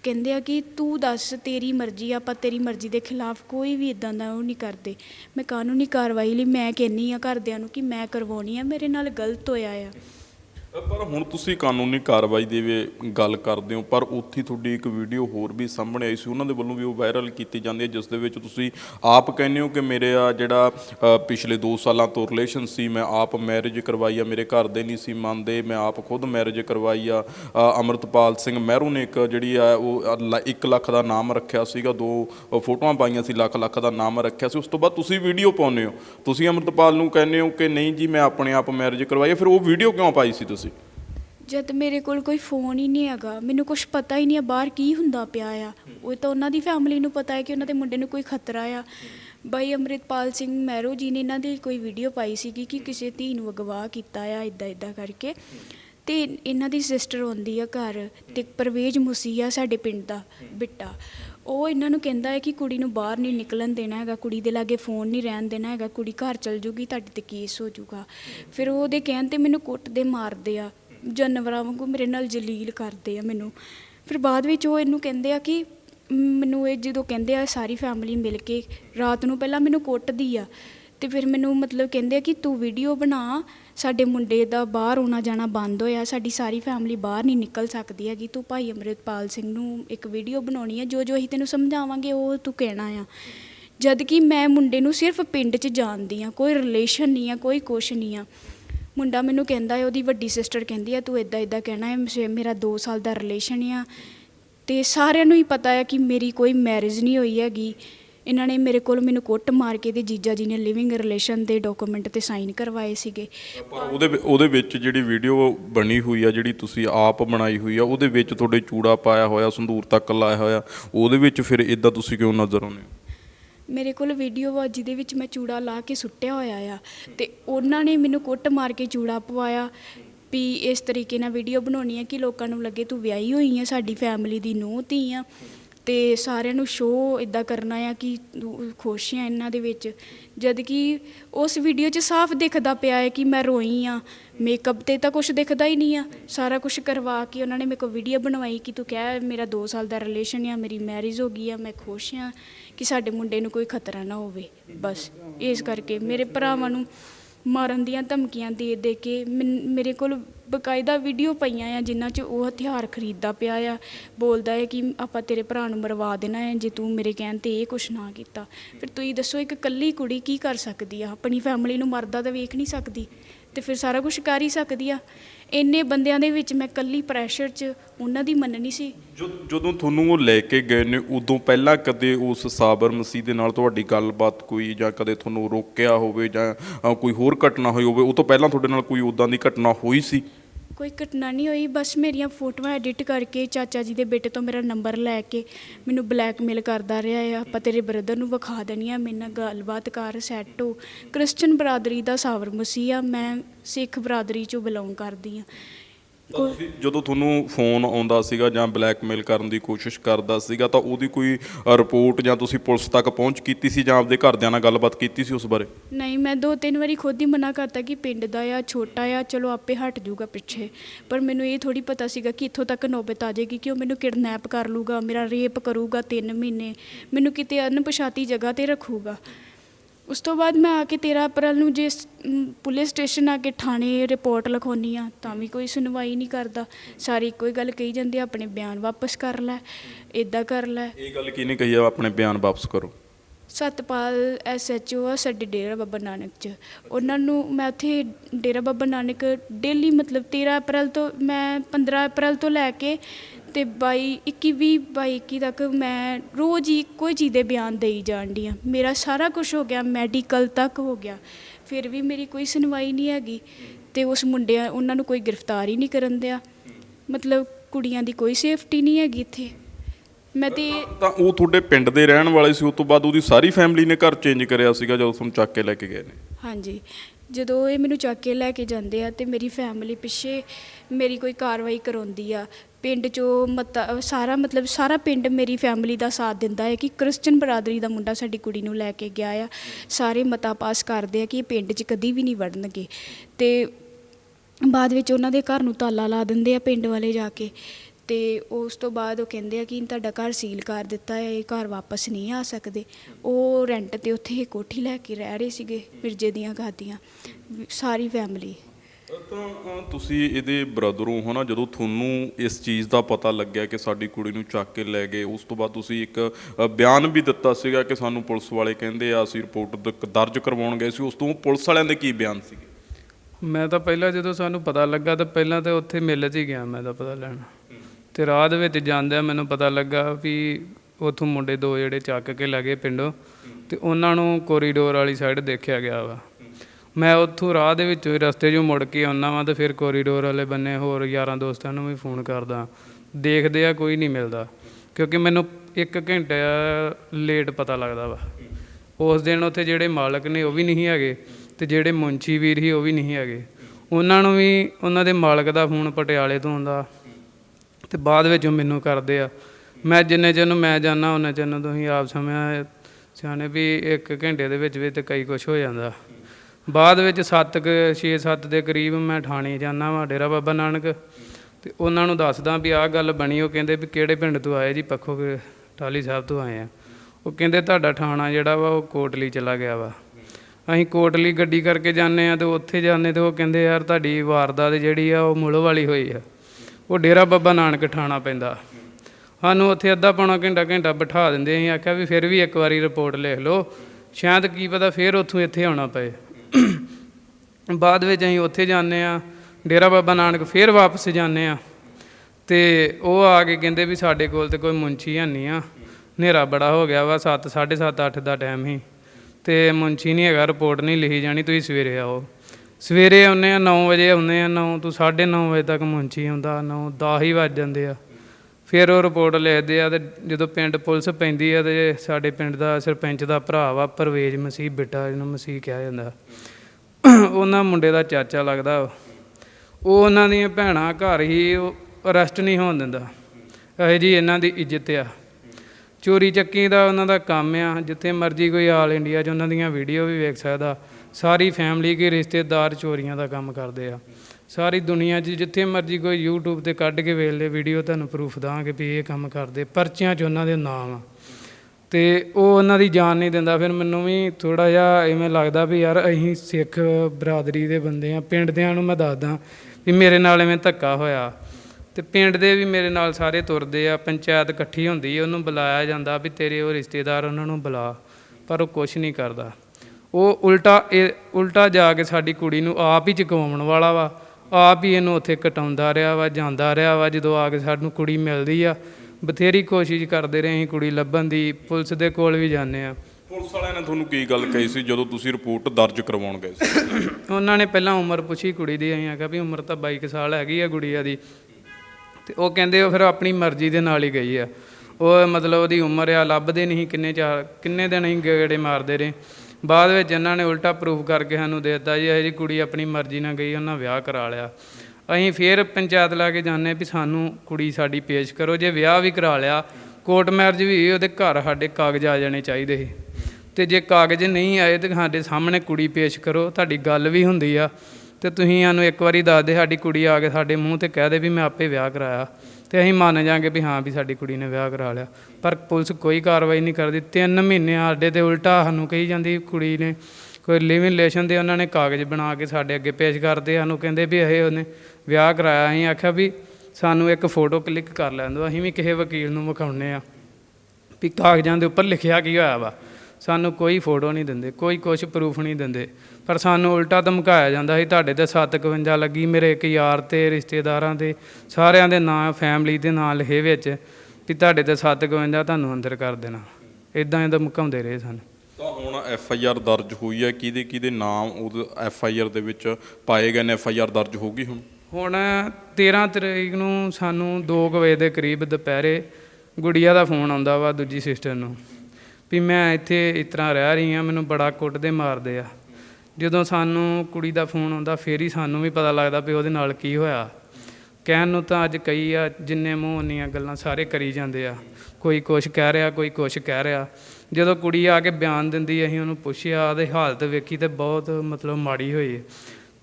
ਕਹਿੰਦੇ ਆ ਕਿ ਤੂੰ ਦੱਸ ਤੇਰੀ ਮਰਜ਼ੀ, ਆਪਾਂ ਤੇਰੀ ਮਰਜ਼ੀ ਦੇ ਖਿਲਾਫ ਕੋਈ ਵੀ ਇੱਦਾਂ ਦਾ ਉਹ ਨਹੀਂ ਕਰਦੇ। ਮੈਂ ਕਾਨੂੰਨੀ ਕਾਰਵਾਈ ਲਈ ਮੈਂ ਕਹਿੰਦੀ ਹਾਂ ਘਰਦਿਆਂ ਨੂੰ ਕਿ ਮੈਂ ਕਰਵਾਉਣੀ ਆ, ਮੇਰੇ ਨਾਲ ਗਲਤ ਹੋਇਆ ਆ। ਪਰ ਹੁਣ ਤੁਸੀਂ ਕਾਨੂੰਨੀ ਕਾਰਵਾਈ ਦੀ ਵੀ ਗੱਲ ਕਰਦੇ ਹੋ ਪਰ ਉੱਥੇ ਤੁਹਾਡੀ ਇੱਕ ਵੀਡੀਓ ਹੋਰ ਵੀ ਸਾਹਮਣੇ ਆਈ ਸੀ ਉਹਨਾਂ ਦੇ ਵੱਲੋਂ ਵੀ ਉਹ ਵਾਇਰਲ ਕੀਤੀ ਜਾਂਦੀ ਹੈ ਜਿਸ ਦੇ ਵਿੱਚ ਤੁਸੀਂ ਆਪ ਕਹਿੰਦੇ ਹੋ ਕਿ ਮੇਰੇ ਆ ਜਿਹੜਾ ਪਿਛਲੇ 2 ਸਾਲਾਂ ਤੋਂ ਰਿਲੇਸ਼ਨ ਸੀ ਮੈਂ ਆਪ ਮੈਰਿਜ ਕਰਵਾਈ ਆ ਮੇਰੇ ਘਰ ਦੇ ਨਹੀਂ ਸੀ ਮੰਨਦੇ ਮੈਂ ਆਪ ਖੁਦ ਮੈਰਿਜ ਕਰਵਾਈ ਆ। ਅ, ਅਮਰਤਪਾਲ ਸਿੰਘ ਮਹਿਰੂ ਨੇ ਇੱਕ ਜਿਹੜੀ ਆ ਉਹ 1 ਲੱਖ ਦਾ ਨਾਮ ਰੱਖਿਆ ਸੀਗਾ ਦੋ ਫੋਟੋਆਂ ਪਾਈਆਂ ਸੀ ਲੱਖ ਲੱਖ ਦਾ ਨਾਮ ਰੱਖਿਆ ਸੀ ਉਸ ਤੋਂ ਬਾਅਦ ਤੁਸੀਂ ਵੀਡੀਓ ਪਾਉਂਦੇ ਹੋ। ਤੁਸੀਂ ਅਮਰਤਪਾਲ ਨੂੰ ਕਹਿੰਦੇ ਹੋ ਕਿ ਨਹੀਂ ਜੀ ਮੈਂ ਆਪਣੇ ਆਪ ਮੈਰਿਜ ਕਰਵਾਈ ਆ ਫਿਰ ਉਹ ਵੀਡੀਓ ਕਿਉਂ ਪਾਈ ਸੀ ਤੁਸੀਂ? ਜਦ ਮੇਰੇ ਕੋਲ ਕੋਈ ਫੋਨ ਹੀ ਨਹੀਂ ਹੈਗਾ, ਮੈਨੂੰ ਕੁਝ ਪਤਾ ਹੀ ਨਹੀਂ ਹੈ ਬਾਹਰ ਕੀ ਹੁੰਦਾ ਪਿਆ ਆ। ਉਹ ਤਾਂ ਉਹਨਾਂ ਦੀ ਫੈਮਿਲੀ ਨੂੰ ਪਤਾ ਹੈ ਕਿ ਉਹਨਾਂ ਦੇ ਮੁੰਡੇ ਨੂੰ ਕੋਈ ਖਤਰਾ ਆ। ਬਾਈ ਅੰਮ੍ਰਿਤਪਾਲ ਸਿੰਘ ਮਹਿਰੋ ਜੀ ਨੇ ਇਹਨਾਂ ਦੀ ਕੋਈ ਵੀਡੀਓ ਪਾਈ ਸੀਗੀ ਕਿ ਕਿਸੇ ਧੀ ਨੂੰ ਅਗਵਾ ਕੀਤਾ ਆ ਇਦਾਂ ਇਦਾਂ ਕਰਕੇ। ਤੇ ਇਹਨਾਂ ਦੀ ਸਿਸਟਰ ਆਉਂਦੀ ਆ ਘਰ ਤੇ ਪਰਵੇਜ ਮੁਸੀ ਆ ਸਾਡੇ ਪਿੰਡ ਦਾ ਬਿੱਟਾ। ਉਹ ਇਹਨਾਂ ਨੂੰ ਕਹਿੰਦਾ ਹੈ ਕਿ ਕੁੜੀ ਨੂੰ ਬਾਹਰ ਨਹੀਂ ਨਿਕਲਣ ਦੇਣਾ ਹੈਗਾ, ਕੁੜੀ ਦੇ ਲਾਗੇ ਫੋਨ ਨਹੀਂ ਰਹਿਣ ਦੇਣਾ ਹੈਗਾ, ਕੁੜੀ ਘਰ ਚਲ ਜੂਗੀ, ਤੁਹਾਡੇ ਤੇ ਕੇਸ ਹੋ ਜੂਗਾ। ਫਿਰ ਉਹਦੇ ਕਹਿਣ ਤੇ ਮੈਨੂੰ ਕੁੱਟਦੇ ਮਾਰਦੇ ਆ। ਜਾਨਵਰਾਂ ਵਾਂਗੂ ਮੇਰੇ ਨਾਲ ਜਲੀਲ ਕਰਦੇ ਆ ਮੈਨੂੰ। ਫਿਰ ਬਾਅਦ ਵਿੱਚ ਉਹ ਇਹਨੂੰ ਕਹਿੰਦੇ ਆ ਕਿ ਮੈਨੂੰ ਇਹ ਜਦੋਂ ਕਹਿੰਦੇ ਆ ਸਾਰੀ ਫੈਮਿਲੀ ਮਿਲ ਕੇ ਰਾਤ ਨੂੰ ਪਹਿਲਾਂ ਮੈਨੂੰ ਕੁੱਟਦੀ ਆ, ਤੇ ਫਿਰ ਮੈਨੂੰ ਮਤਲਬ ਕਹਿੰਦੇ ਆ ਕਿ ਤੂੰ ਵੀਡੀਓ ਬਣਾ, ਸਾਡੇ ਮੁੰਡੇ ਦਾ ਬਾਹਰ ਆਉਣਾ ਜਾਣਾ ਬੰਦ ਹੋਇਆ, ਸਾਡੀ ਸਾਰੀ ਫੈਮਿਲੀ ਬਾਹਰ ਨਹੀਂ ਨਿਕਲ ਸਕਦੀ ਹੈਗੀ, ਤੂੰ ਭਾਈ ਅੰਮ੍ਰਿਤਪਾਲ ਸਿੰਘ ਨੂੰ ਇੱਕ ਵੀਡੀਓ ਬਣਾਉਣੀ ਹੈ ਜੋ ਜੋ ਅਸੀਂ ਤੈਨੂੰ ਸਮਝਾਵਾਂਗੇ ਉਹ ਤੂੰ ਕਹਿਣਾ ਆ। ਜਦ ਕਿ ਮੈਂ ਮੁੰਡੇ ਨੂੰ ਸਿਰਫ ਪਿੰਡ 'ਚ ਜਾਣਦੀ ਆ, ਕੋਈ ਰਿਲੇਸ਼ਨ ਨਹੀਂ ਆ, ਕੋਈ ਕੁਛ ਨਹੀਂ ਆ। ਮੁੰਡਾ ਮੈਨੂੰ ਕਹਿੰਦਾ ਹੈ, ਉਹਦੀ ਵੱਡੀ ਸਿਸਟਰ ਕਹਿੰਦੀ ਆ ਤੂੰ ਇਦਾਂ ਇਦਾਂ ਕਹਿਣਾ ਹੈ ਮੇ- ਮੇਰਾ 2 ਸਾਲ ਦਾ ਰਿਲੇਸ਼ਨ ਆ, ਤੇ ਸਾਰਿਆਂ ਨੂੰ ਹੀ ਪਤਾ ਹੈ ਕਿ ਮੇਰੀ ਕੋਈ ਮੈਰਿਜ ਨਹੀਂ ਹੋਈ ਹੈਗੀ। ਇਹਨਾਂ ਨੇ ਮੇਰੇ ਕੋਲ ਮੈਨੂੰ ਕੁੱਟ ਮਾਰ ਕੇ ਤੇ ਜੀਜਾ ਜੀ ਨੇ ਲਿਵਿੰਗ ਰਿਲੇਸ਼ਨ ਦੇ ਡਾਕੂਮੈਂਟ ਤੇ ਸਾਈਨ ਕਰਵਾਏ ਸੀਗੇ। ਪਰ ਉਹਦੇ ਵਿ- ਉਹਦੇ ਵਿੱਚ ਜਿਹੜੀ ਵੀਡੀਓ ਬਣੀ ਹੋਈ ਆ, ਜਿਹੜੀ ਤੁਸੀਂ ਆਪ ਬਣਾਈ ਹੋਈ ਆ, ਉਹਦੇ ਵਿੱਚ ਤੁਹਾਡੇ ਚੂੜਾ ਪਾਇਆ ਹੋਇਆ, ਸੰਦੂਰ ਤੱਕ ਲਾਇਆ ਹੋਇਆ, ਉਹਦੇ ਵਿੱਚ ਫਿਰ ਇਦਾਂ ਤੁਸੀਂ ਕਿਉਂ ਨਜ਼ਰ ਆਉਂਦੇ ਹੋ? ਮੇਰੇ ਕੋਲ ਵੀਡੀਓ ਵਾ ਜਿਹਦੇ ਵਿੱਚ ਮੈਂ ਚੂੜਾ ਲਾ ਕੇ ਸੁੱਟਿਆ ਹੋਇਆ ਆ। ਤੇ ਉਹਨਾਂ ਨੇ ਮੈਨੂੰ ਕੁੱਟ ਮਾਰ ਕੇ ਚੂੜਾ ਪਵਾਇਆ ਵੀ ਇਸ ਤਰੀਕੇ ਨਾਲ ਵੀਡੀਓ ਬਣਾਉਣੀ ਹੈ ਕਿ ਲੋਕਾਂ ਨੂੰ ਲੱਗੇ ਤੂੰ ਵਿਆਹੀ ਹੋਈ ਆ ਸਾਡੀ ਫੈਮਿਲੀ ਦੀ ਨੂੰਹ, ਧੀ ਆ। ਤੇ ਸਾਰਿਆਂ ਨੂੰ ਸ਼ੋਅ ਇਦਾਂ ਕਰਨਾ ਆ ਕਿ ਤੂੰ ਖੁਸ਼ ਆ ਇਹਨਾਂ ਦੇ ਵਿੱਚ। ਜਦ ਕਿ ਉਸ ਵੀਡੀਓ 'ਚ ਸਾਫ਼ ਦਿਖਦਾ ਪਿਆ ਹੈ ਕਿ ਮੈਂ ਰੋਈ ਆ। ਮੇਕਅਪ ਤੇ ਤਾਂ ਕੁਝ ਦਿਖਦਾ ਹੀ ਨਹੀਂ ਆ। ਸਾਰਾ ਕੁਝ ਕਰਵਾ ਕੇ ਉਹਨਾਂ ਨੇ ਮੇਰੇ ਕੋਲ ਵੀਡੀਓ ਬਣਵਾਈ ਕਿ ਤੂੰ ਕਹਿ ਮੇਰਾ 2 ਸਾਲ ਦਾ ਰਿਲੇਸ਼ਨ ਆ, ਮੇਰੀ ਮੈਰਿਜ ਹੋ ਗਈ ਆ, ਮੈਂ ਖੁਸ਼ ਆ। ਕਿ ਸਾਡੇ ਮੁੰਡੇ ਨੂੰ ਕੋਈ ਖਤਰਾ ਨਾ ਹੋਵੇ, ਬਸ। ਇਸ ਕਰਕੇ ਮੇਰੇ ਭਰਾਵਾਂ ਨੂੰ ਮਾਰਨ ਦੀਆਂ ਧਮਕੀਆਂ ਦੇ ਦੇ ਕੇ ਮੇਰੇ ਕੋਲ ਬਕਾਇਦਾ ਵੀਡੀਓ ਪਈਆਂ ਆ, ਜਿਨ੍ਹਾਂ 'ਚ ਉਹ ਹਥਿਆਰ ਖਰੀਦਦਾ ਪਿਆ ਆ। ਬੋਲਦਾ ਹੈ ਕਿ ਆਪਾਂ ਤੇਰੇ ਭਰਾ ਨੂੰ ਮਰਵਾ ਦੇਣਾ ਹੈ, ਜੇ ਤੂੰ ਮੇਰੇ ਕਹਿਣ ਤੇ ਇਹ ਕੁਛ ਨਾ ਕੀਤਾ। ਫਿਰ ਤੁਸੀਂ ਦੱਸੋ, ਇੱਕ ਕੱਲੀ ਕੁੜੀ ਕੀ ਕਰ ਸਕਦੀ ਆ? ਆਪਣੀ ਫੈਮਿਲੀ ਨੂੰ ਮਰਦਾ ਤਾਂ ਵੇਖ ਨਹੀਂ ਸਕਦੀ। ਤੇ ਫਿਰ ਸਾਰਾ ਕੁਝ ਕਰ ਹੀ ਸਕਦੀ ਆ। ਇੰਨੇ ਬੰਦਿਆਂ ਦੇ ਵਿੱਚ ਮੈਂ ਕੱਲੀ ਪ੍ਰੈਸ਼ਰ 'ਚ ਉਹਨਾਂ ਦੀ ਮੰਨਣੀ ਸੀ। ਜਦ- ਜਦੋਂ ਤੁਹਾਨੂੰ ਉਹ ਲੈ ਕੇ ਗਏ ਨੇ ਉਦੋਂ ਪਹਿਲਾਂ ਕਦੇ ਉਸ ਸਾਬਰ ਮਸੀਹ ਦੇ ਨਾਲ ਤੁਹਾਡੀ ਗੱਲਬਾਤ ਕੋਈ ਜਾਂ ਕਦੇ ਤੁਹਾਨੂੰ ਰੋਕਿਆ ਹੋਵੇ ਜਾਂ ਅ, ਕੋਈ ਹੋਰ ਘਟਨਾ ਹੋਈ ਹੋਵੇ ਉਹ ਤੋਂ ਪਹਿਲਾਂ ਤੁਹਾਡੇ ਨਾਲ ਕੋਈ ਉਦਾਂ ਦੀ ਘਟਨਾ ਹੋਈ ਸੀ? ਕੋਈ ਘਟਨਾ ਨਹੀਂ ਹੋਈ, ਬਸ ਮੇਰੀਆਂ ਫੋਟੋਆਂ ਐਡਿਟ ਕਰਕੇ ਚਾਚਾ ਜੀ ਦੇ ਬੇਟੇ ਤੋਂ ਮੇਰਾ ਨੰਬਰ ਲੈ ਕੇ ਮੈਨੂੰ ਬਲੈਕਮੇਲ ਕਰਦਾ ਰਿਹਾ ਆ ਆਪਾਂ ਤੇਰੇ ਬ੍ਰਦਰ ਨੂੰ ਵਿਖਾ ਦੇਣੀ ਆ, ਮੇਰੇ ਨਾਲ ਗੱਲਬਾਤ ਕਰ ਸੈੱਟ ਹੋ। ਕ੍ਰਿਸਚਨ ਬਰਾਦਰੀ ਦਾ ਸਾਵਰ ਮਸੀਹ ਆ, ਮੈਂ ਸਿੱਖ ਬਰਾਦਰੀ ਚੋਂ ਬਿਲੋਂਗ ਕਰਦੀ ਆ। ਤੁਸੀਂ ਜਦੋਂ ਤੁਹਾਨੂੰ ਫੋਨ ਆਉਂਦਾ ਸੀਗਾ ਜਾਂ ਬਲੈਕਮੇਲ ਕਰਨ ਦੀ ਕੋਸ਼ਿਸ਼ ਕਰਦਾ ਸੀਗਾ, ਤਾਂ ਉਹਦੀ ਕੋਈ ਰਿਪੋਰਟ ਜਾਂ ਤੁਸੀਂ ਪੁਲਿਸ ਤੱਕ ਪਹੁੰਚ ਕੀਤੀ ਸੀ ਜਾਂ ਆਪਦੇ ਘਰਦਿਆਂ ਨਾਲ ਗੱਲਬਾਤ ਕੀਤੀ ਸੀ ਉਸ ਬਾਰੇ? ਨਹੀਂ, ਮੈਂ ਦੋ ਤਿੰਨ ਵਾਰੀ ਖੁਦ ਹੀ ਮਨਾ ਕਰਤਾ ਕਿ ਪਿੰਡ ਦਾ ਆ, ਛੋਟਾ ਆ, ਚਲੋ ਆਪੇ ਹਟ ਜਾਊਗਾ ਪਿੱਛੇ। ਪਰ ਮੈਨੂੰ ਇਹ ਥੋੜੀ ਪਤਾ ਸੀਗਾ ਕਿ ਇੱਥੋਂ ਤੱਕ ਨੌਬਤ ਆ ਜਾਏਗੀ ਕਿ ਉਹ ਮੈਨੂੰ ਕਿਡਨੈਪ ਕਰ ਲੂਗਾ ਮੇਰਾ ਰੇਪ ਕਰੂਗਾ 3 ਮਹੀਨੇ। ਮੈਨੂੰ ਕਿਤੇ ਅਣਪਛਾਤੀ ਜਗ੍ਹਾ ਤੇ ਰੱਖੂਗਾ। ਉਸ ਤੋਂ ਬਾਅਦ ਮੈਂ ਆ ਕੇ 13 ਅਪ੍ਰੈਲ ਨੂੰ ਜੇ ਸ- ਪੁਲਿਸ ਸਟੇਸ਼ਨ ਆ ਕੇ ਥਾਣੇ ਰਿਪੋਰਟ ਲਿਖਾਉਣੀ ਆ ਤਾਂ ਵੀ ਕੋਈ ਸੁਣਵਾਈ ਨਹੀਂ ਕਰਦਾ। ਸਾਰੇ ਇੱਕੋ ਹੀ ਗੱਲ ਕਹੀ ਜਾਂਦੇ ਆ, ਆਪਣੇ ਬਿਆਨ ਵਾਪਸ ਕਰ ਲੈ ਇਦਾਂ ਕਰ ਲੈ। ਇਹ ਗੱਲ ਕਿਹਨੇ ਕਹੀ ਆ ਆਪਣੇ ਬਿਆਨ ਵਾਪਸ ਕਰੋ? ਸਤਪਾਲ ਐਸਐਚਓ ਆ ਸਾਡੇ ਡੇਰਾ ਬਾਬਾ ਨਾਨਕ ਚ। ਉਹਨਾਂ ਨੂੰ ਮੈਂ ਉੱਥੇ ਡੇਰਾ ਬਾਬਾ ਨਾਨਕ ਡੇਲੀ ਮਤਲਬ 13 ਅਪ੍ਰੈਲ ਤੋਂ ਮੈਂ 15 ਅਪ੍ਰੈਲ ਤੋਂ ਲੈ ਕੇ ਤੇ 22 21 20 22 21 ਤੱਕ ਮੈਂ ਰੋਜ਼ ਹੀ ਇੱਕੋ ਹੀ ਚੀਜ਼ ਦੇ ਬਿਆਨ ਦੇਈ ਜਾਣ ਡਈ ਆ ਮੇਰਾ ਸਾਰਾ ਕੁਝ ਹੋ ਗਿਆ ਮੈਡੀਕਲ ਤੱਕ ਹੋ ਗਿਆ। ਫਿਰ ਵੀ ਮੇਰੀ ਕੋਈ ਸੁਣਵਾਈ ਨਹੀਂ ਹੈਗੀ ਤੇ ਉਸ ਮੁੰਡਿਆਂ ਉਹਨਾਂ ਨੂੰ ਕੋਈ ਗ੍ਰਿਫਤਾਰ ਹੀ ਨਹੀਂ ਕਰਨ ਦਿਆ। ਮਤਲਬ ਕੁੜੀਆਂ ਦੀ ਕੋਈ ਸੇਫਟੀ ਨਹੀਂ ਹੈਗੀ ਇੱਥੇ। ਮੈਂ ਤੇ ਤਾਂ ਉਹ ਤੁਹਾਡੇ ਪਿੰਡ ਦੇ ਰਹਿਣ ਵਾਲੇ ਸੀ ਉਸ ਤੋਂ ਬਾਅਦ ਉਹਦੀ ਸਾਰੀ ਫੈਮਿਲੀ ਨੇ ਘਰ ਚੇਂਜ ਕਰਿਆ ਸੀਗਾ ਜਦੋਂ ਤੁਹਾਨੂੰ ਚੱਕ ਕੇ ਲੈ ਕੇ ਗਏ ਨੇ? ਹਾਂਜੀ। ਜਦੋਂ ਇਹ ਮੈਨੂੰ ਚੱਕ ਕੇ ਲੈ ਕੇ ਜਾਂਦੇ ਆ ਤੇ ਮੇਰੀ ਫੈਮਿਲੀ ਪਿੱਛੇ ਮੇਰੀ ਕੋਈ ਕਾਰਵਾਈ ਕਰਾਉਂਦੀ ਆ ਪਿੰਡ ਚੋਂ ਮਤਾ, ਸਾਰਾ ਮਤਲਬ ਸਾਰਾ ਪਿੰਡ ਮੇਰੀ ਫੈਮਿਲੀ ਦਾ ਸਾਥ ਦਿੰਦਾ ਹੈ ਕਿ ਕ੍ਰਿਸਚਨ ਬਰਾਦਰੀ ਦਾ ਮੁੰਡਾ ਸਾਡੀ ਕੁੜੀ ਨੂੰ ਲੈ ਕੇ ਗਿਆ ਆ। ਸਾਰੇ ਮਤਾ ਪਾਸ ਕਰਦੇ ਆ ਕਿ ਇਹ ਪਿੰਡ 'ਚ ਕਦੀ ਵੀ ਨਹੀਂ ਵੜਨਗੇ। ਤੇ ਬਾਅਦ ਵਿੱਚ ਉਹਨਾਂ ਦੇ ਘਰ ਨੂੰ ਤਾਲਾ ਲਾ ਦਿੰਦੇ ਆ ਪਿੰਡ ਵਾਲੇ ਜਾ ਕੇ। ਤੇ ਉਸ ਤੋਂ ਬਾਅਦ ਉਹ ਕਹਿੰਦੇ ਆ ਕਿ ਤੁਹਾਡਾ ਘਰ ਸੀਲ ਕਰ ਦਿੱਤਾ ਹੈ, ਇਹ ਘਰ ਵਾਪਸ ਨਹੀਂ ਆ ਸਕਦੇ। ਉਹ ਰੈਂਟ ਤੇ ਉੱਥੇ ਕੋਠੀ ਲੈ ਕੇ ਰਹਿ ਰਹੇ ਸੀਗੇ, ਮਿਰਜੇ ਦੀਆਂ ਗਾਦੀਆਂ। ਸਾਰੀ ਫੈਮਿਲੀ ਤਾਂ ਅ, ਤੁਸੀਂ ਇਹਦੇ ਬ੍ਰਦਰੋਂ ਹੋ ਨਾ ਜਦੋਂ ਤੁਹਾਨੂੰ ਇਸ ਚੀਜ਼ ਦਾ ਪਤਾ ਲੱਗਿਆ ਕਿ ਸਾਡੀ ਕੁੜੀ ਨੂੰ ਚੱਕ ਕੇ ਲੈ ਗਏ ਉਸ ਤੋਂ ਬਾਅਦ ਤੁਸੀਂ ਇੱਕ ਅ, ਬਿਆਨ ਵੀ ਦਿੱਤਾ ਸੀਗਾ ਕਿ ਸਾਨੂੰ ਪੁਲਿਸ ਵਾਲੇ ਕਹਿੰਦੇ ਆ ਅਸੀਂ ਰਿਪੋਰਟ ਦਰਜ ਕਰਵਾਉਣ ਗਏ ਸੀ। ਉਸ ਤੋਂ ਪੁਲਿਸ ਵਾਲਿਆਂ ਦੇ ਕੀ ਬਿਆਨ ਸੀਗੇ? ਮੈਂ ਤਾਂ ਪਹਿਲਾਂ ਜਦੋਂ ਸਾਨੂੰ ਪਤਾ ਲੱਗਾ ਤਾਂ ਪਹਿਲਾਂ ਤਾਂ ਉੱਥੇ ਮਿਲ 'ਚ ਹੀ ਗਿਆ ਮੈਂ ਤਾਂ ਪਤਾ ਲੈਣ। ਤੇ ਰਾਹ ਦੇ ਵਿੱਚ ਜਾਂਦਿਆਂ ਮੈਨੂੰ ਪਤਾ ਲੱਗਾ ਵੀ ਉੱਥੋਂ ਮੁੰਡੇ ਦੋ ਜਿਹੜੇ ਚੱਕ ਕੇ ਲੱਗੇ ਪਿੰਡੋਂ ਤੇ ਉਹਨਾਂ ਨੂੰ ਕੋਰੀਡੋਰ ਵਾਲੀ ਸਾਈਡ ਦੇਖਿਆ ਗਿਆ ਵਾ। ਮੈਂ ਉੱਥੋਂ ਰਾਹ ਦੇ ਵਿੱਚੋਂ ਹੀ ਰਸਤੇ 'ਚੋਂ ਮੁੜ ਕੇ ਆਉਂਦਾ ਵਾਂ ਤੇ ਫਿਰ ਕੋਰੀਡੋਰ ਵਾਲੇ ਬੰਨੇ ਹੋਰ ਯਾਰਾਂ ਦੋਸਤਾਂ ਨੂੰ ਵੀ ਫੋਨ ਕਰਦਾ। ਦੇਖਦੇ ਆ ਕੋਈ ਨਹੀਂ ਮਿਲਦਾ, ਕਿਉਂਕਿ ਮੈਨੂੰ ਇੱਕ ਘੰਟਾ ਲੇਟ ਪਤਾ ਲੱਗਦਾ ਵਾ। ਉਸ ਦਿਨ ਉੱਥੇ ਜਿਹੜੇ ਮਾਲਕ ਨੇ ਉਹ ਵੀ ਨਹੀਂ ਹੈਗੇ ਤੇ ਜਿਹੜੇ ਮੁੰਚੀ ਵੀਰ ਸੀ ਉਹ ਵੀ ਨਹੀਂ ਹੈਗੇ। ਉਹਨਾਂ ਨੂੰ ਵੀ ਉਹਨਾਂ ਦੇ ਮਾਲਕ ਦਾ ਫੋਨ ਪਟਿਆਲੇ ਤੋਂ ਆਉਂਦਾ ਤੇ ਬਾਅਦ ਵਿੱਚ ਉਹ ਮੈਨੂੰ ਕਰਦੇ ਆ। ਮੈਂ ਜਿੰਨੇ ਚਿਰ ਨੂੰ ਮੈਂ ਜਾਣਾ ਉਹਨਾਂ ਚਿਰ ਨੂੰ ਤੁਸੀਂ ਆਪ ਸਮਝਿਆ ਸਿਆਣੇ ਵੀ ਇੱਕ ਘੰਟੇ ਦੇ ਵਿੱਚ ਵੀ ਤੇ ਕਈ ਕੁਝ ਹੋ ਜਾਂਦਾ। ਬਾਅਦ ਵਿੱਚ 7 6 7 ਦੇ ਕਰੀਬ ਮੈਂ ਠਾਣੇ ਜਾਣਾ ਵਾ, ਡੇਰਾ ਬਾਬਾ ਨਾਨਕ। ਤੇ ਉਹਨਾਂ ਨੂੰ ਦੱਸਦਾ ਵੀ ਆਹ ਗੱਲ ਬਣੀ, ਉਹ ਕਹਿੰਦੇ ਵੀ ਕਿਹੜੇ ਪਿੰਡ ਤੋਂ ਆਏ ਜੀ, ਪੱਖੋ ਕੇ ਟਾਲੀ ਸਾਹਿਬ ਤੋਂ ਆਏ ਆ। ਉਹ ਕਹਿੰਦੇ ਤੁਹਾਡਾ ਥਾਣਾ ਜਿਹੜਾ ਵਾ, ਉਹ ਕੋਟਲੀ ਚਲਾ ਗਿਆ ਵਾ। ਅਸੀਂ ਕੋਟਲੀ ਗੱਡੀ ਕਰਕੇ ਜਾਂਦੇ ਆ ਤੇ ਉੱਥੇ ਜਾਂਦੇ ਤੇ ਉਹ ਕਹਿੰਦੇ, ਯਾਰ ਤੁਹਾਡੀ ਵਾਰਦਾਤ ਜਿਹੜੀ ਆ, ਉਹ ਮੁੱਲ ਵਾਲੀ ਹੋਈ ਆ। ਉਹ ਡੇਰਾ ਬਾਬਾ ਨਾਨਕ ਠਾਣਾ ਪੈਂਦਾ। ਸਾਨੂੰ ਉੱਥੇ ਅੱਧਾ ਪੌਣਾ ਘੰਟਾ ਘੰਟਾ ਬਿਠਾ ਦਿੰਦੇ ਅਸੀਂ ਆਖਿਆ ਵੀ ਫਿਰ ਵੀ ਇੱਕ ਵਾਰੀ ਰਿਪੋਰਟ ਲਿਖ ਲਓ। ਸ਼ਾਇਦ ਕੀ ਪਤਾ ਫਿਰ ਉੱਥੋਂ ਇੱਥੇ ਆਉਣਾ ਪਏ। ਬਾਅਦ ਵਿੱਚ ਅਸੀਂ ਉੱਥੇ ਜਾਂਦੇ ਆ ਡੇਰਾ ਬਾਬਾ ਨਾਨਕ ਫਿਰ ਵਾਪਸ ਜਾਂਦੇ ਆ ਤੇ ਉਹ ਆ ਕੇ ਕਹਿੰਦੇ ਵੀ ਸਾਡੇ ਕੋਲ ਤੇ ਕੋਈ ਮੁੰਚੀ ਹੈ ਨਹੀਂ ਆ। ਹਨੇਰਾ ਬੜਾ ਹੋ ਗਿਆ ਵਾ 7 7:30 8 ਦਾ ਟਾਈਮ ਹੀ ਤੇ ਮੁੰਸ਼ੀ ਨਹੀਂ ਹੈਗਾ ਰਿਪੋਰਟ ਨਹੀਂ ਲਿਖੀ ਜਾਣੀ, ਤੁਸੀਂ ਸਵੇਰੇ ਆਓ। ਸਵੇਰੇ ਆਉਂਦੇ ਆ 9 ਵਜੇ ਆਉਂਦੇ ਆ 9 ਤੋਂ 9:30 ਵਜੇ ਤੱਕ ਮੁੰਸ਼ੀ ਆਉਂਦਾ 9 10 ਹੀ ਵੱਜ ਜਾਂਦੇ ਆ। ਫਿਰ ਉਹ ਰਿਪੋਰਟ ਲਿਖਦੇ ਆ ਤੇ ਜਦੋਂ ਪਿੰਡ ਪੁਲਿਸ ਪੈਂਦੀ ਆ ਤੇ ਸਾਡੇ ਪਿੰਡ ਦਾ ਸਰਪੰਚ ਦਾ ਭਰਾ ਵਾ ਪਰਵੇਜ ਮਸੀਹ ਬਿੱਟਾ, ਜਿਹਨੂੰ ਮਸੀਹ ਕਿਹਾ ਜਾਂਦਾ। ਉਹਨਾਂ ਮੁੰਡੇ ਦਾ ਚਾਚਾ ਲੱਗਦਾ ਉਹ ਉਹਨਾਂ ਦੀਆਂ ਭੈਣਾਂ ਘਰ ਹੀ ਉਹ ਅਰੈਸਟ ਨਹੀਂ ਹੋਣ ਦਿੰਦਾ। ਇਹ ਜੀ ਇਹਨਾਂ ਦੀ ਇੱਜ਼ਤ ਆ। ਚੋਰੀ ਚੱਕੀ ਦਾ ਉਹਨਾਂ ਦਾ ਕੰਮ ਆ। ਜਿੱਥੇ ਮਰਜ਼ੀ ਕੋਈ ਆਲ ਇੰਡੀਆ 'ਚ ਉਹਨਾਂ ਦੀਆਂ ਵੀਡੀਓ ਵੀ ਵੇਖ ਸਕਦਾ। ਸਾਰੀ ਫੈਮਿਲੀ ਕੇ ਰਿਸ਼ਤੇਦਾਰ ਚੋਰੀਆਂ ਦਾ ਕੰਮ ਕਰਦੇ ਆ। ਸਾਰੀ ਦੁਨੀਆ 'ਚ ਜਿੱਥੇ ਮਰਜ਼ੀ ਕੋਈ YouTube ਤੇ ਕੱਢ ਕੇ ਵੇਖ ਲੈ ਵੀਡੀਓ ਤੁਹਾਨੂੰ ਪ੍ਰੂਫ ਦਾਂਗੇ ਵੀ ਇਹ ਕੰਮ ਕਰਦੇ। ਪਰਚਿਆਂ 'ਚ ਉਹਨਾਂ ਦੇ ਨਾਮ ਆ। ਤੇ ਉਹ ਉਹਨਾਂ ਦੀ ਜਾਨ ਨਹੀਂ ਦਿੰਦਾ। ਫਿਰ ਮੈਨੂੰ ਵੀ ਥੋੜਾ ਜਿਹਾ ਐਵੇਂ ਲੱਗਦਾ ਵੀ ਯਾਰ ਅਸੀਂ ਸਿੱਖ ਬਰਾਦਰੀ ਦੇ ਬੰਦੇ ਆ ਪਿੰਡ ਦਿਆਂ ਨੂੰ ਮੈਂ ਦੱਸਦਾ ਵੀ ਮੇਰੇ ਨਾਲ ਐਵੇਂ ਧੱਕਾ ਹੋਇਆ। ਤੇ ਪਿੰਡ ਦੇ ਵੀ ਮੇਰੇ ਨਾਲ ਸਾਰੇ ਤੁਰਦੇ ਆ। ਪੰਚਾਇਤ ਇਕੱਠੀ ਹੁੰਦੀ ਹੈ ਉਹਨੂੰ ਬੁਲਾਇਆ ਜਾਂਦਾ ਵੀ ਤੇਰੇ ਉਹ ਰਿਸ਼ਤੇਦਾਰ ਉਹਨਾਂ ਨੂੰ ਬੁਲਾ, ਪਰ ਉਹ ਕੁਝ ਨਹੀਂ ਕਰਦਾ। ਉਹ ਉਲਟਾ ਇਹ, ਉਲਟਾ ਜਾ ਕੇ ਸਾਡੀ ਕੁੜੀ ਨੂੰ ਆਪ ਹੀ ਚੁਕਵਾਉਣ ਵਾਲਾ ਵਾ। ਆਪ ਹੀ ਇਹਨੂੰ ਉੱਥੇ ਕਟਾਉਂਦਾ ਰਿਹਾ ਵਾ ਜਾਂਦਾ ਰਿਹਾ ਵਾ ਜਦੋਂ ਆ ਕੇ ਸਾਨੂੰ ਕੁੜੀ ਮਿਲਦੀ ਆ ਬਥੇਰੀ ਕੋਸ਼ਿਸ਼ ਕਰਦੇ ਰਹੇ ਅਸੀਂ ਕੁੜੀ ਲੱਭਣ ਦੀ ਪੁਲਿਸ ਦੇ ਕੋਲ ਵੀ ਜਾਂਦੇ ਆ। ਪੁਲਿਸ ਵਾਲਿਆਂ ਨੇ ਤੁਹਾਨੂੰ ਕੀ ਗੱਲ ਕਹੀ ਸੀ ਜਦੋਂ ਤੁਸੀਂ ਰਿਪੋਰਟ ਦਰਜ ਕਰਵਾਉਣ ਗਏ ਸੀ? ਉਹਨਾਂ ਨੇ ਪਹਿਲਾਂ ਉਮਰ ਪੁੱਛੀ ਕੁੜੀ ਦੀ ਅਸੀਂ ਆਖਿਆ ਵੀ ਉਮਰ ਤਾਂ 22 ਕੁ ਸਾਲ ਹੈਗੀ ਆ ਗੁੜੀਆ ਦੀ। ਤੇ ਉਹ ਕਹਿੰਦੇ ਉਹ ਫਿਰ ਆਪਣੀ ਮਰਜ਼ੀ ਦੇ ਨਾਲ ਹੀ ਗਈ ਆ। ਉਹ ਮਤਲਬ ਉਹਦੀ ਉਮਰ ਆ ਲੱਭਦੇ ਨਹੀਂ ਕਿੰਨੇ ਚਾਰ ਕਿੰਨੇ ਦਿਨ ਅਸੀਂ ਗੇੜੇ ਮਾਰਦੇ ਰਹੇ। ਬਾਅਦ ਵਿੱਚ ਇਹਨਾਂ ਨੇ ਉਲਟਾ ਪ੍ਰੂਫ ਕਰਕੇ ਸਾਨੂੰ ਦੇ ਦਿੱਤਾ ਜੀ, ਇਹ ਜੀ ਕੁੜੀ ਆਪਣੀ ਮਰਜ਼ੀ ਨਾਲ ਗਈ, ਉਹਨਾਂ ਵਿਆਹ ਕਰਾ ਲਿਆ। ਅਸੀਂ ਫੇਰ ਪੰਚਾਇਤ ਲਾ ਕੇ ਜਾਂਦੇ ਵੀ ਸਾਨੂੰ ਕੁੜੀ ਸਾਡੀ ਪੇਸ਼ ਕਰੋ, ਜੇ ਵਿਆਹ ਵੀ ਕਰਾ ਲਿਆ ਕੋਰਟ ਮੈਰਿਜ ਵੀ ਉਹਦੇ ਘਰ ਸਾਡੇ ਕਾਗਜ਼ ਆ ਜਾਣੇ ਚਾਹੀਦੇ ਸੀ। ਤੇ ਜੇ ਕਾਗਜ਼ ਨਹੀਂ ਆਏ ਤੇ ਸਾਡੇ ਸਾਹਮਣੇ ਕੁੜੀ ਪੇਸ਼ ਕਰੋ, ਤੁਹਾਡੀ ਗੱਲ ਵੀ ਹੁੰਦੀ ਆ। ਤੇ ਤੁਸੀਂ ਸਾਨੂੰ ਇੱਕ ਵਾਰੀ ਦੱਸ ਦੇ, ਸਾਡੀ ਕੁੜੀ ਆ ਕੇ ਸਾਡੇ ਮੂੰਹ ਤੇ ਕਹਿ ਦੇ ਵੀ ਮੈਂ ਆਪੇ ਵਿਆਹ ਕਰਾਇਆ। ਤੇ ਅਸੀਂ ਮੰਨ ਜਾਾਂਗੇ ਵੀ ਹਾਂ ਵੀ ਸਾਡੀ ਕੁੜੀ ਨੇ ਵਿਆਹ ਕਰਾ ਲਿਆ। ਪਰ ਪੁਲਿਸ ਕੋਈ ਕਾਰਵਾਈ ਨਹੀਂ ਕਰਦੀ। ਤਿੰਨ ਮਹੀਨੇ ਸਾਡੇ ਤੇ ਉਲਟਾ ਸਾਨੂੰ ਕਹੀ ਜਾਂਦੀ ਕੁੜੀ ਨੇ ਕੋਈ ਲਿਵਿੰਗ ਰਿਲੇਸ਼ਨ ਦੇ ਉਹਨਾਂ ਨੇ ਕਾਗਜ਼ ਬਣਾ ਕੇ ਸਾਡੇ ਅੱਗੇ ਪੇਸ਼ ਕਰਦੇ ਸਾਨੂੰ ਕਹਿੰਦੇ ਵੀ ਇਹ ਉਹਨੇ ਵਿਆਹ ਕਰਾਇਆ। ਅਸੀਂ ਆਖਿਆ ਵੀ ਸਾਨੂੰ ਇੱਕ ਫੋਟੋ ਕਲਿੱਕ ਕਰ ਲੈਣ ਦਿਓ। ਅਸੀਂ ਵੀ ਕਿਸੇ ਵਕੀਲ ਨੂੰ ਵਿਖਾਉਣੇ ਆ ਵੀ ਕਾਗਜ਼ਾਂ ਦੇ ਉੱਪਰ ਲਿਖਿਆ ਕੀ ਹੋਇਆ ਵਾ। ਸਾਨੂੰ ਕੋਈ ਫੋਟੋ ਨਹੀਂ ਦਿੰਦੇ, ਕੋਈ ਕੁਝ ਪ੍ਰੂਫ ਨਹੀਂ ਦਿੰਦੇ। ਪਰ ਸਾਨੂੰ ਉਲਟਾ ਧਮਕਾਇਆ ਜਾਂਦਾ ਸੀ ਤੁਹਾਡੇ ਤੇ 751 ਲੱਗੀ ਮੇਰੇ ਇੱਕ ਯਾਰ ਤੇ ਰਿਸ਼ਤੇਦਾਰਾਂ ਦੇ ਸਾਰਿਆਂ ਦੇ ਨਾਂ ਫੈਮਿਲੀ ਦੇ ਨਾਂ ਲਿਖੇ ਵਿੱਚ ਵੀ ਤੁਹਾਡੇ ਤੇ 751 ਤੁਹਾਨੂੰ ਅੰਦਰ ਕਰ ਦੇਣਾ। ਇਦਾਂ ਇਹ ਧਮਕਾਉਂਦੇ ਰਹੇ ਸਾਨੂੰ। ਤਾਂ ਹੁਣ ਐਫ ਆਈ ਆਰ ਦਰਜ ਹੋਈ ਹੈ ਕਿਹਦੇ ਕਿਹਦੇ ਨਾਮ ਉਹ ਐਫ ਆਈ ਆਰ ਦੇ ਵਿੱਚ ਪਾਏ ਗਏ ਨੇ? ਐਫ ਆਈ ਆਰ ਦਰਜ ਹੋ ਗਈ ਹੁਣ? ਹੁਣ 13 ਤਰੀਕ ਨੂੰ ਸਾਨੂੰ 2 ਵਜੇ ਦੇ ਕਰੀਬ ਦੁਪਹਿਰੇ ਗੁੜੀਆ ਦਾ ਫੋਨ ਆਉਂਦਾ ਵਾ ਦੂਜੀ ਸਿਸਟਰ ਨੂੰ ਵੀ ਮੈਂ ਇੱਥੇ ਇਸ ਤਰ੍ਹਾਂ ਰਹਿ ਰਹੀ ਹਾਂ ਮੈਨੂੰ ਬੜਾ ਕੁੱਟਦੇ ਮਾਰਦੇ ਆ। ਜਦੋਂ ਸਾਨੂੰ ਕੁੜੀ ਦਾ ਫੋਨ ਆਉਂਦਾ, ਫੇਰ ਹੀ ਸਾਨੂੰ ਵੀ ਪਤਾ ਲੱਗਦਾ ਵੀ ਉਹਦੇ ਨਾਲ ਕੀ ਹੋਇਆ। ਕਹਿਣ ਨੂੰ ਤਾਂ ਅੱਜ ਕਈ ਆ, ਜਿੰਨੇ ਮੂੰਹ ਉਨੀਆਂ ਗੱਲਾਂ ਸਾਰੇ ਕਰੀ ਜਾਂਦੇ ਆ। ਕੋਈ ਕੁਛ ਕਹਿ ਰਿਹਾ, ਕੋਈ ਕੁਛ ਕਹਿ ਰਿਹਾ। ਜਦੋਂ ਕੁੜੀ ਆ ਕੇ ਬਿਆਨ ਦਿੰਦੀ, ਅਸੀਂ ਉਹਨੂੰ ਪੁੱਛਿਆ, ਉਹਦੀ ਹਾਲਤ ਵੇਖੀ ਤੇ ਬਹੁਤ ਮਤਲਬ ਮਾੜੀ ਹੋਈ।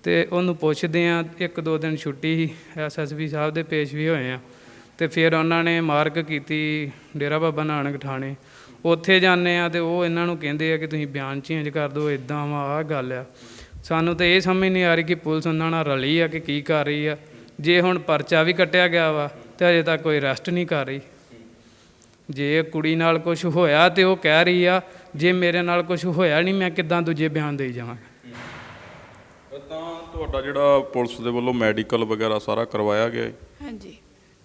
ਤੇ ਉਹਨੂੰ ਪੁੱਛਦੇ ਆ, ਇੱਕ ਦੋ ਦਿਨ ਛੁੱਟੀ ਸੀ ਐਸਐਸਪੀ ਸਾਹਿਬ ਦੇ ਪੇਸ਼ ਵੀ ਹੋਏ ਆ। ਤੇ ਫਿਰ ਉਹਨਾਂ ਨੇ ਮਾਰਕ ਕੀਤੀ ਡੇਰਾ ਬਾਬਾ ਨਾਨਕ ਥਾਣੇ। ਉੱਥੇ ਜਾਂਦੇ ਆ ਤੇ ਉਹ ਇਹਨਾਂ ਨੂੰ ਕਹਿੰਦੇ ਆ ਕਿ ਤੁਸੀਂ ਬਿਆਨ ਚੇਂਜ ਕਰ ਦਿਓ ਇਦਾਂ ਵਾ ਆਹ ਗੱਲ ਆ। ਸਾਨੂੰ ਤਾਂ ਇਹ ਸਮਝ ਨਹੀਂ ਆ ਰਹੀ ਕਿ ਪੁਲਿਸ ਉਹਨਾਂ ਨਾਲ ਰਲੀ ਆ ਕਿ ਕੀ ਕਰ ਰਹੀ ਆ। ਜੇ ਹੁਣ ਪਰਚਾ ਵੀ ਕੱਟਿਆ ਗਿਆ ਵਾ ਤੇ ਅਜੇ ਤੱਕ ਕੋਈ ਅਰੈਸਟ ਨਹੀਂ ਕਰ ਰਹੀ। ਜੇ ਕੁੜੀ ਨਾਲ ਕੁਝ ਹੋਇਆ ਤੇ ਉਹ ਕਹਿ ਰਹੀ ਆ ਜੇ ਮੇਰੇ ਨਾਲ ਕੁਝ ਹੋਇਆ ਨਹੀਂ ਮੈਂ ਕਿੱਦਾਂ ਦੂਜੇ ਬਿਆਨ ਦੇਈ ਜਾਵਾਂਗਾ? ਤਾਂ ਤੁਹਾਡਾ ਜਿਹੜਾ ਪੁਲਿਸ ਦੇ ਵੱਲੋਂ ਮੈਡੀਕਲ ਵਗੈਰਾ ਸਾਰਾ ਕਰਵਾਇਆ ਗਿਆ ਹੈ? ਹਾਂਜੀ।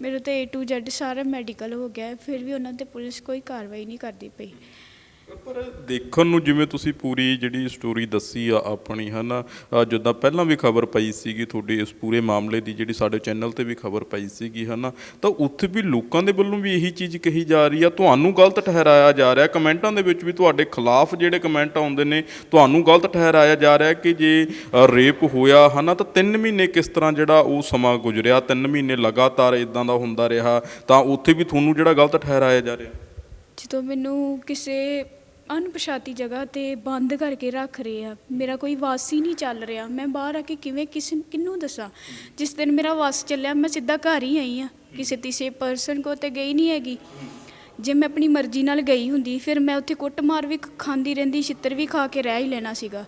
ਮੇਰੇ ਤਾਂ A to Z ਸਾਰਾ ਮੈਡੀਕਲ ਹੋ ਗਿਆ ਹੈ, ਫਿਰ ਵੀ ਉਹਨਾਂ ਤੇ ਪੁਲਿਸ ਕੋਈ ਕਾਰਵਾਈ ਨਹੀਂ ਕਰਦੀ ਪਈ। ਪਰ ਦੇਖਣ ਨੂੰ ਜਿਵੇਂ ਤੁਸੀਂ ਪੂਰੀ ਜਿਹੜੀ ਸਟੋਰੀ ਦੱਸੀ ਆ ਆਪਣੀ ਹਨਾ? ਅ, ਜਿੱਦਾਂ ਪਹਿਲਾਂ ਵੀ ਖਬਰ ਪਈ ਸੀਗੀ ਤੁਹਾਡੀ ਇਸ ਪੂਰੇ ਮਾਮਲੇ ਦੀ ਜਿਹੜੀ ਸਾਡੇ ਚੈਨਲ ਤੇ ਵੀ ਖਬਰ ਪਈ ਸੀਗੀ ਹਨਾ? ਤਾਂ ਉੱਥੇ ਵੀ ਲੋਕਾਂ ਦੇ ਵੱਲੋਂ ਵੀ ਇਹੀ ਚੀਜ਼ ਕਹੀ ਜਾ ਰਹੀ ਆ ਤੁਹਾਨੂੰ ਗਲਤ ਠਹਿਰਾਇਆ ਜਾ ਰਿਹਾ। ਕਮੈਂਟਾਂ ਦੇ ਵਿੱਚ ਵੀ ਤੁਹਾਡੇ ਖਿਲਾਫ ਜਿਹੜੇ ਕਮੈਂਟ ਆਉਂਦੇ ਨੇ ਤੁਹਾਨੂੰ ਗਲਤ ਠਹਿਰਾਇਆ ਜਾ ਰਿਹਾ ਕਿ ਜੇ ਰੇਪ ਹੋਇਆ ਹਨਾ? ਤਾਂ 3 ਮਹੀਨੇ ਕਿਸ ਤਰ੍ਹਾਂ ਜਿਹੜਾ ਉਹ ਸਮਾਂ ਗੁਜ਼ਰਿਆ? 3 ਮਹੀਨੇ ਲਗਾਤਾਰ ਇਦਾਂ ਦਾ ਹੁੰਦਾ ਰਿਹਾ ਤਾਂ ਉੱਥੇ ਵੀ ਤੁਹਾਨੂੰ ਜਿਹੜਾ ਗਲਤ ਠਹਿਰਾਇਆ ਜਾ ਰਿਹਾ। ਜਦੋਂ ਮੈਨੂੰ ਕਿਸੇ ਅਣਪਛਾਤੀ ਜਗ੍ਹਾ ਤੇ ਬੰਦ ਕਰਕੇ ਰੱਖ ਰਹੇ ਆ, ਮੇਰਾ ਕੋਈ ਵਾਸ ਹੀ ਨਹੀਂ ਚੱਲ ਰਿਹਾ। ਮੈਂ ਬਾਹਰ ਆ ਕੇ ਕਿਵੇਂ ਕਿਸ ਕਿਹਨੂੰ ਦੱਸਾਂ? ਜਿਸ ਦਿਨ ਮੇਰਾ ਵਾਸ ਚੱਲਿਆ, ਮੈਂ ਸਿੱਧਾ ਘਰ ਹੀ ਆਈ ਆ। ਕਿਸੇ ਤੀਸਰੇ ਪਰਸਨ ਕੋ ਤੇ ਗਈ ਨਹੀਂ ਹੈਗੀ। ਜੇ ਮੈਂ ਆਪਣੀ ਮਰਜ਼ੀ ਨਾਲ ਗਈ ਹੁੰਦੀ, ਫਿਰ ਮੈਂ ਉੱਥੇ ਕੁੱਟਮਾਰ ਵੀ ਖਾਂਦੀ ਰਹਿੰਦੀ, ਛਿੱਤਰ ਵੀ ਖਾ ਕੇ ਰਹਿ ਹੀ ਲੈਣਾ ਸੀਗਾ।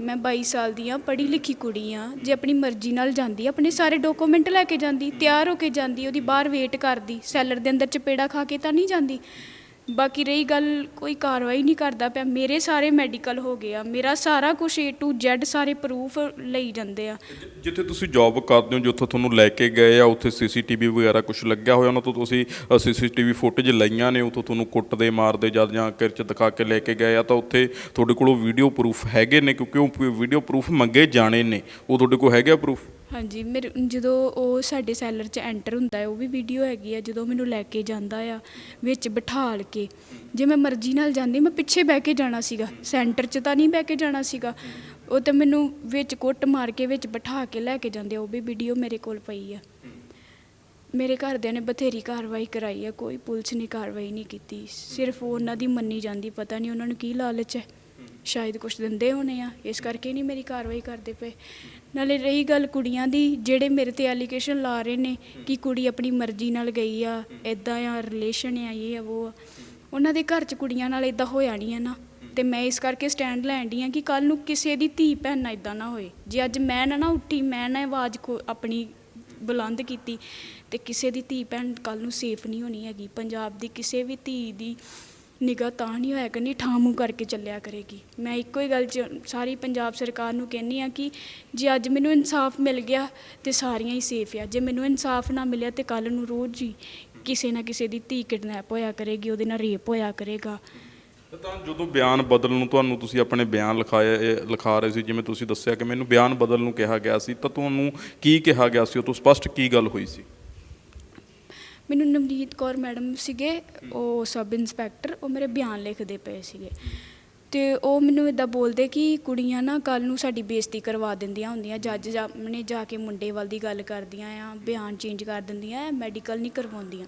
ਮੈਂ 22 ਸਾਲ ਦੀ ਆ, ਪੜ੍ਹੀ ਲਿਖੀ ਕੁੜੀ ਆ। ਜੇ ਆਪਣੀ ਮਰਜ਼ੀ ਨਾਲ ਜਾਂਦੀ, ਆਪਣੇ ਸਾਰੇ ਡਾਕੂਮੈਂਟ ਲੈ ਕੇ ਜਾਂਦੀ, ਤਿਆਰ ਹੋ ਕੇ ਜਾਂਦੀ, ਉਹਦੀ ਬਾਹਰ ਵੇਟ ਕਰਦੀ ਸੈਲਰ ਦੇ ਅੰਦਰ ਚਪੇੜਾ ਖਾ ਕੇ ਤਾਂ ਨਹੀਂ ਜਾਂਦੀ? ਬਾਕੀ ਰਹੀ ਗੱਲ, ਕੋਈ ਕਾਰਵਾਈ ਨਹੀਂ ਕਰਦਾ ਪਿਆ। ਮੇਰੇ ਸਾਰੇ ਮੈਡੀਕਲ ਹੋ ਗਏ ਆ। ਮੇਰਾ ਸਾਰਾ ਕੁਝ A to Z ਸਾਰੇ ਪ੍ਰੂਫ ਲਈ ਜਾਂਦੇ ਆ। ਜਿੱਥੇ ਤੁਸੀਂ ਜੌਬ ਕਰਦੇ ਹੋ, ਜਿੱਥੋਂ ਤੁਹਾਨੂੰ ਲੈ ਕੇ ਗਏ ਆ, ਉੱਥੇ ਸੀਸੀਟੀਵੀ ਵਗੈਰਾ ਕੁਝ ਲੱਗਿਆ ਹੋਇਆ, ਉਹਨਾਂ ਤੋਂ ਤੁਸੀਂ ਸੀਸੀਟੀਵੀ ਫੁਟੇਜ ਲਈਆਂ ਨੇ, ਉੱਥੋਂ ਤੁਹਾਨੂੰ ਕੁੱਟਦੇ, ਮਾਰਦੇ ਜਦ ਜਾਂ ਕਿਰਚ ਦਿਖਾ ਕੇ ਲੈ ਕੇ ਗਏ ਆ। ਤਾਂ ਉੱਥੇ ਤੁਹਾਡੇ ਕੋਲ ਵੀਡੀਓ ਪ੍ਰੂਫ ਹੈਗੇ ਨੇ, ਕਿਉਂਕਿ ਉਹ ਵੀਡੀਓ ਪ੍ਰੂਫ ਮੰਗੇ ਜਾਣੇ ਨੇ। ਉਹ ਤੁਹਾਡੇ ਕੋਲ ਹੈਗਾ ਪ੍ਰੂਫ ਹਾਂਜੀ, ਮੇਰੇ ਜਦੋਂ ਉਹ ਸਾਡੇ ਸੈਲਰ 'ਚ ਐਂਟਰ ਹੁੰਦਾ ਹੈ, ਉਹ ਵੀ ਵੀਡੀਓ ਹੈਗੀ ਆ, ਜਦੋਂ ਮੈਨੂੰ ਲੈ ਕੇ ਜਾਂਦਾ ਆ, ਵਿੱਚ ਬਿਠਾਲ ਕੇ। ਜੇ ਮੈਂ ਮਰਜ਼ੀ ਨਾਲ ਜਾਂਦੀ, ਮੈਂ ਪਿੱਛੇ ਬਹਿ ਕੇ ਜਾਣਾ ਸੀਗਾ, ਸੈਂਟਰ 'ਚ ਤਾਂ ਨਹੀਂ ਬਹਿ ਕੇ ਜਾਣਾ ਸੀਗਾ। ਉਹ ਤਾਂ ਮੈਨੂੰ ਵਿੱਚ ਕੁੱਟ ਮਾਰ ਕੇ ਵਿੱਚ ਬਿਠਾ ਕੇ ਲੈ ਕੇ ਜਾਂਦੇ ਆ, ਉਹ ਵੀ ਵੀਡੀਓ ਮੇਰੇ ਕੋਲ ਪਈ ਆ। ਮੇਰੇ ਘਰਦਿਆਂ ਨੇ ਬਥੇਰੀ ਕਾਰਵਾਈ ਕਰਾਈ ਆ, ਕੋਈ ਪੁਲਿਸ ਨੇ ਕਾਰਵਾਈ ਨਹੀਂ ਕੀਤੀ। ਸਿਰਫ ਉਹਨਾਂ ਦੀ ਮੰਨੀ ਜਾਂਦੀ, ਪਤਾ ਨਹੀਂ ਉਹਨਾਂ ਨੂੰ ਕੀ ਲਾਲਚ ਹੈ। ਸ਼ਾਇਦ ਕੁਝ ਦਿੰਦੇ ਹੋਣੇ ਆ, ਇਸ ਕਰਕੇ ਨਹੀਂ ਮੇਰੀ ਕਾਰਵਾਈ ਕਰਦੇ ਪਏ। ਨਾਲੇ ਰਹੀ ਗੱਲ ਕੁੜੀਆਂ ਦੀ, ਜਿਹੜੇ ਮੇਰੇ ਤੇ ਐਲੀਗੇਸ਼ਨ ਲਾ ਰਹੇ ਨੇ ਕਿ ਕੁੜੀ ਆਪਣੀ ਮਰਜ਼ੀ ਨਾਲ ਗਈ ਆ ਇਦਾਂ ਆ ਰਿਲੇਸ਼ਨ ਆ, ਇਹ ਆ, ਉਹ ਆ, ਉਹਨਾਂ ਦੇ ਘਰ 'ਚ ਕੁੜੀਆਂ ਨਾਲ ਇਦਾਂ ਹੋਇਆ ਨਹੀਂ ਹੈ ਨਾ। ਤੇ ਮੈਂ ਇਸ ਕਰਕੇ ਸਟੈਂਡ ਲੈਣ ਡਈ ਆ ਕਿ ਕੱਲ ਨੂੰ ਕਿਸੇ ਦੀ ਧੀ ਭੈਣ ਨਾਲ ਇਦਾਂ ਨਾ ਹੋਏ। ਜੇ ਅੱਜ ਮੈਂ ਨਾ ਨਾ ਉੱਠੀ, ਮੈਂ ਨਾ ਆਵਾਜ਼ ਕੋ ਆਪਣੀ ਬੁਲੰਦ ਕੀਤੀ, ਤੇ ਕਿਸੇ ਦੀ ਧੀ ਭੈਣ ਕੱਲ ਨੂੰ ਸੇਫ ਨਹੀਂ ਹੋਣੀ ਹੈਗੀ। ਪੰਜਾਬ ਦੀ ਕਿਸੇ ਵੀ ਧੀ ਦੀ ਨਿਗਾਹ ਤਾਂ ਨਹੀਂ ਹੋਇਆ ਕਰਨੀ ਠਾਂ ਮੂੰਹ ਕਰਕੇ ਚੱਲਿਆ ਕਰੇਗੀ। ਮੈਂ ਇੱਕੋ ਹੀ ਗੱਲ ਚ ਸਾਰੀ ਪੰਜਾਬ ਸਰਕਾਰ ਨੂੰ ਕਹਿੰਦੀ ਆ ਕਿ ਜੇ ਅੱਜ ਮੈਨੂੰ ਇਨਸਾਫ ਮਿਲ ਗਿਆ ਤੇ ਸਾਰੀਆਂ ਹੀ ਸੇਫ ਆ। ਜੇ ਮੈਨੂੰ ਇਨਸਾਫ ਨਾ ਮਿਲਿਆ ਤੇ ਕੱਲ ਨੂੰ ਰੋਜ਼ ਹੀ ਕਿਸੇ ਨਾ ਕਿਸੇ ਦੀ ਧੀ ਕਿਡਨੈਪ ਹੋਇਆ ਕਰੇਗੀ, ਉਹਦੇ ਨਾਲ ਰੇਪ ਹੋਇਆ ਕਰੇਗਾ। ਤਾਂ ਜਦੋਂ ਬਿਆਨ ਬਦਲਣ ਨੂੰ ਤੁਹਾਨੂੰ ਤੁਸੀਂ ਆਪਣੇ ਬਿਆਨ ਲਿਖਾਏ ਲਿਖਾ ਰਹੇ ਸੀ, ਜਿਵੇਂ ਤੁਸੀਂ ਦੱਸਿਆ ਕਿ ਮੈਨੂੰ ਬਿਆਨ ਬਦਲਣ ਨੂੰ ਕਿਹਾ ਗਿਆ ਸੀ, ਤਾਂ ਤੁਹਾਨੂੰ ਕੀ ਕਿਹਾ ਗਿਆ ਸੀ? ਉਹ ਤੋਂ ਸਪਸ਼ਟ ਕੀ ਗੱਲ ਹੋਈ ਸੀ? ਮੈਨੂੰ ਨਵਨੀਤ ਕੌਰ ਮੈਡਮ ਸੀਗੇ, ਉਹ ਸਬ ਇੰਸਪੈਕਟਰ, ਉਹ ਮੇਰੇ ਬਿਆਨ ਲਿਖਦੇ ਪਏ ਸੀਗੇ। ਤੇ ਉਹ ਮੈਨੂੰ ਇਦਾਂ ਬੋਲਦੇ ਕਿ ਕੁੜੀਆਂ ਨਾ ਕੱਲ ਨੂੰ ਸਾਡੀ ਬੇਇੱਜ਼ਤੀ ਕਰਵਾ ਦਿੰਦੀਆਂ ਹੁੰਦੀਆਂ, ਜੱਜ ਸਾਹਮਣੇ ਜਾ ਕੇ ਮੁੰਡੇ ਵੱਲ ਦੀ ਗੱਲ ਕਰਦੀਆਂ ਆ, ਬਿਆਨ ਚੇਂਜ ਕਰ ਦਿੰਦੀਆਂ ਮੈਡੀਕਲ ਨਹੀਂ ਕਰਵਾਉਂਦੀਆਂ।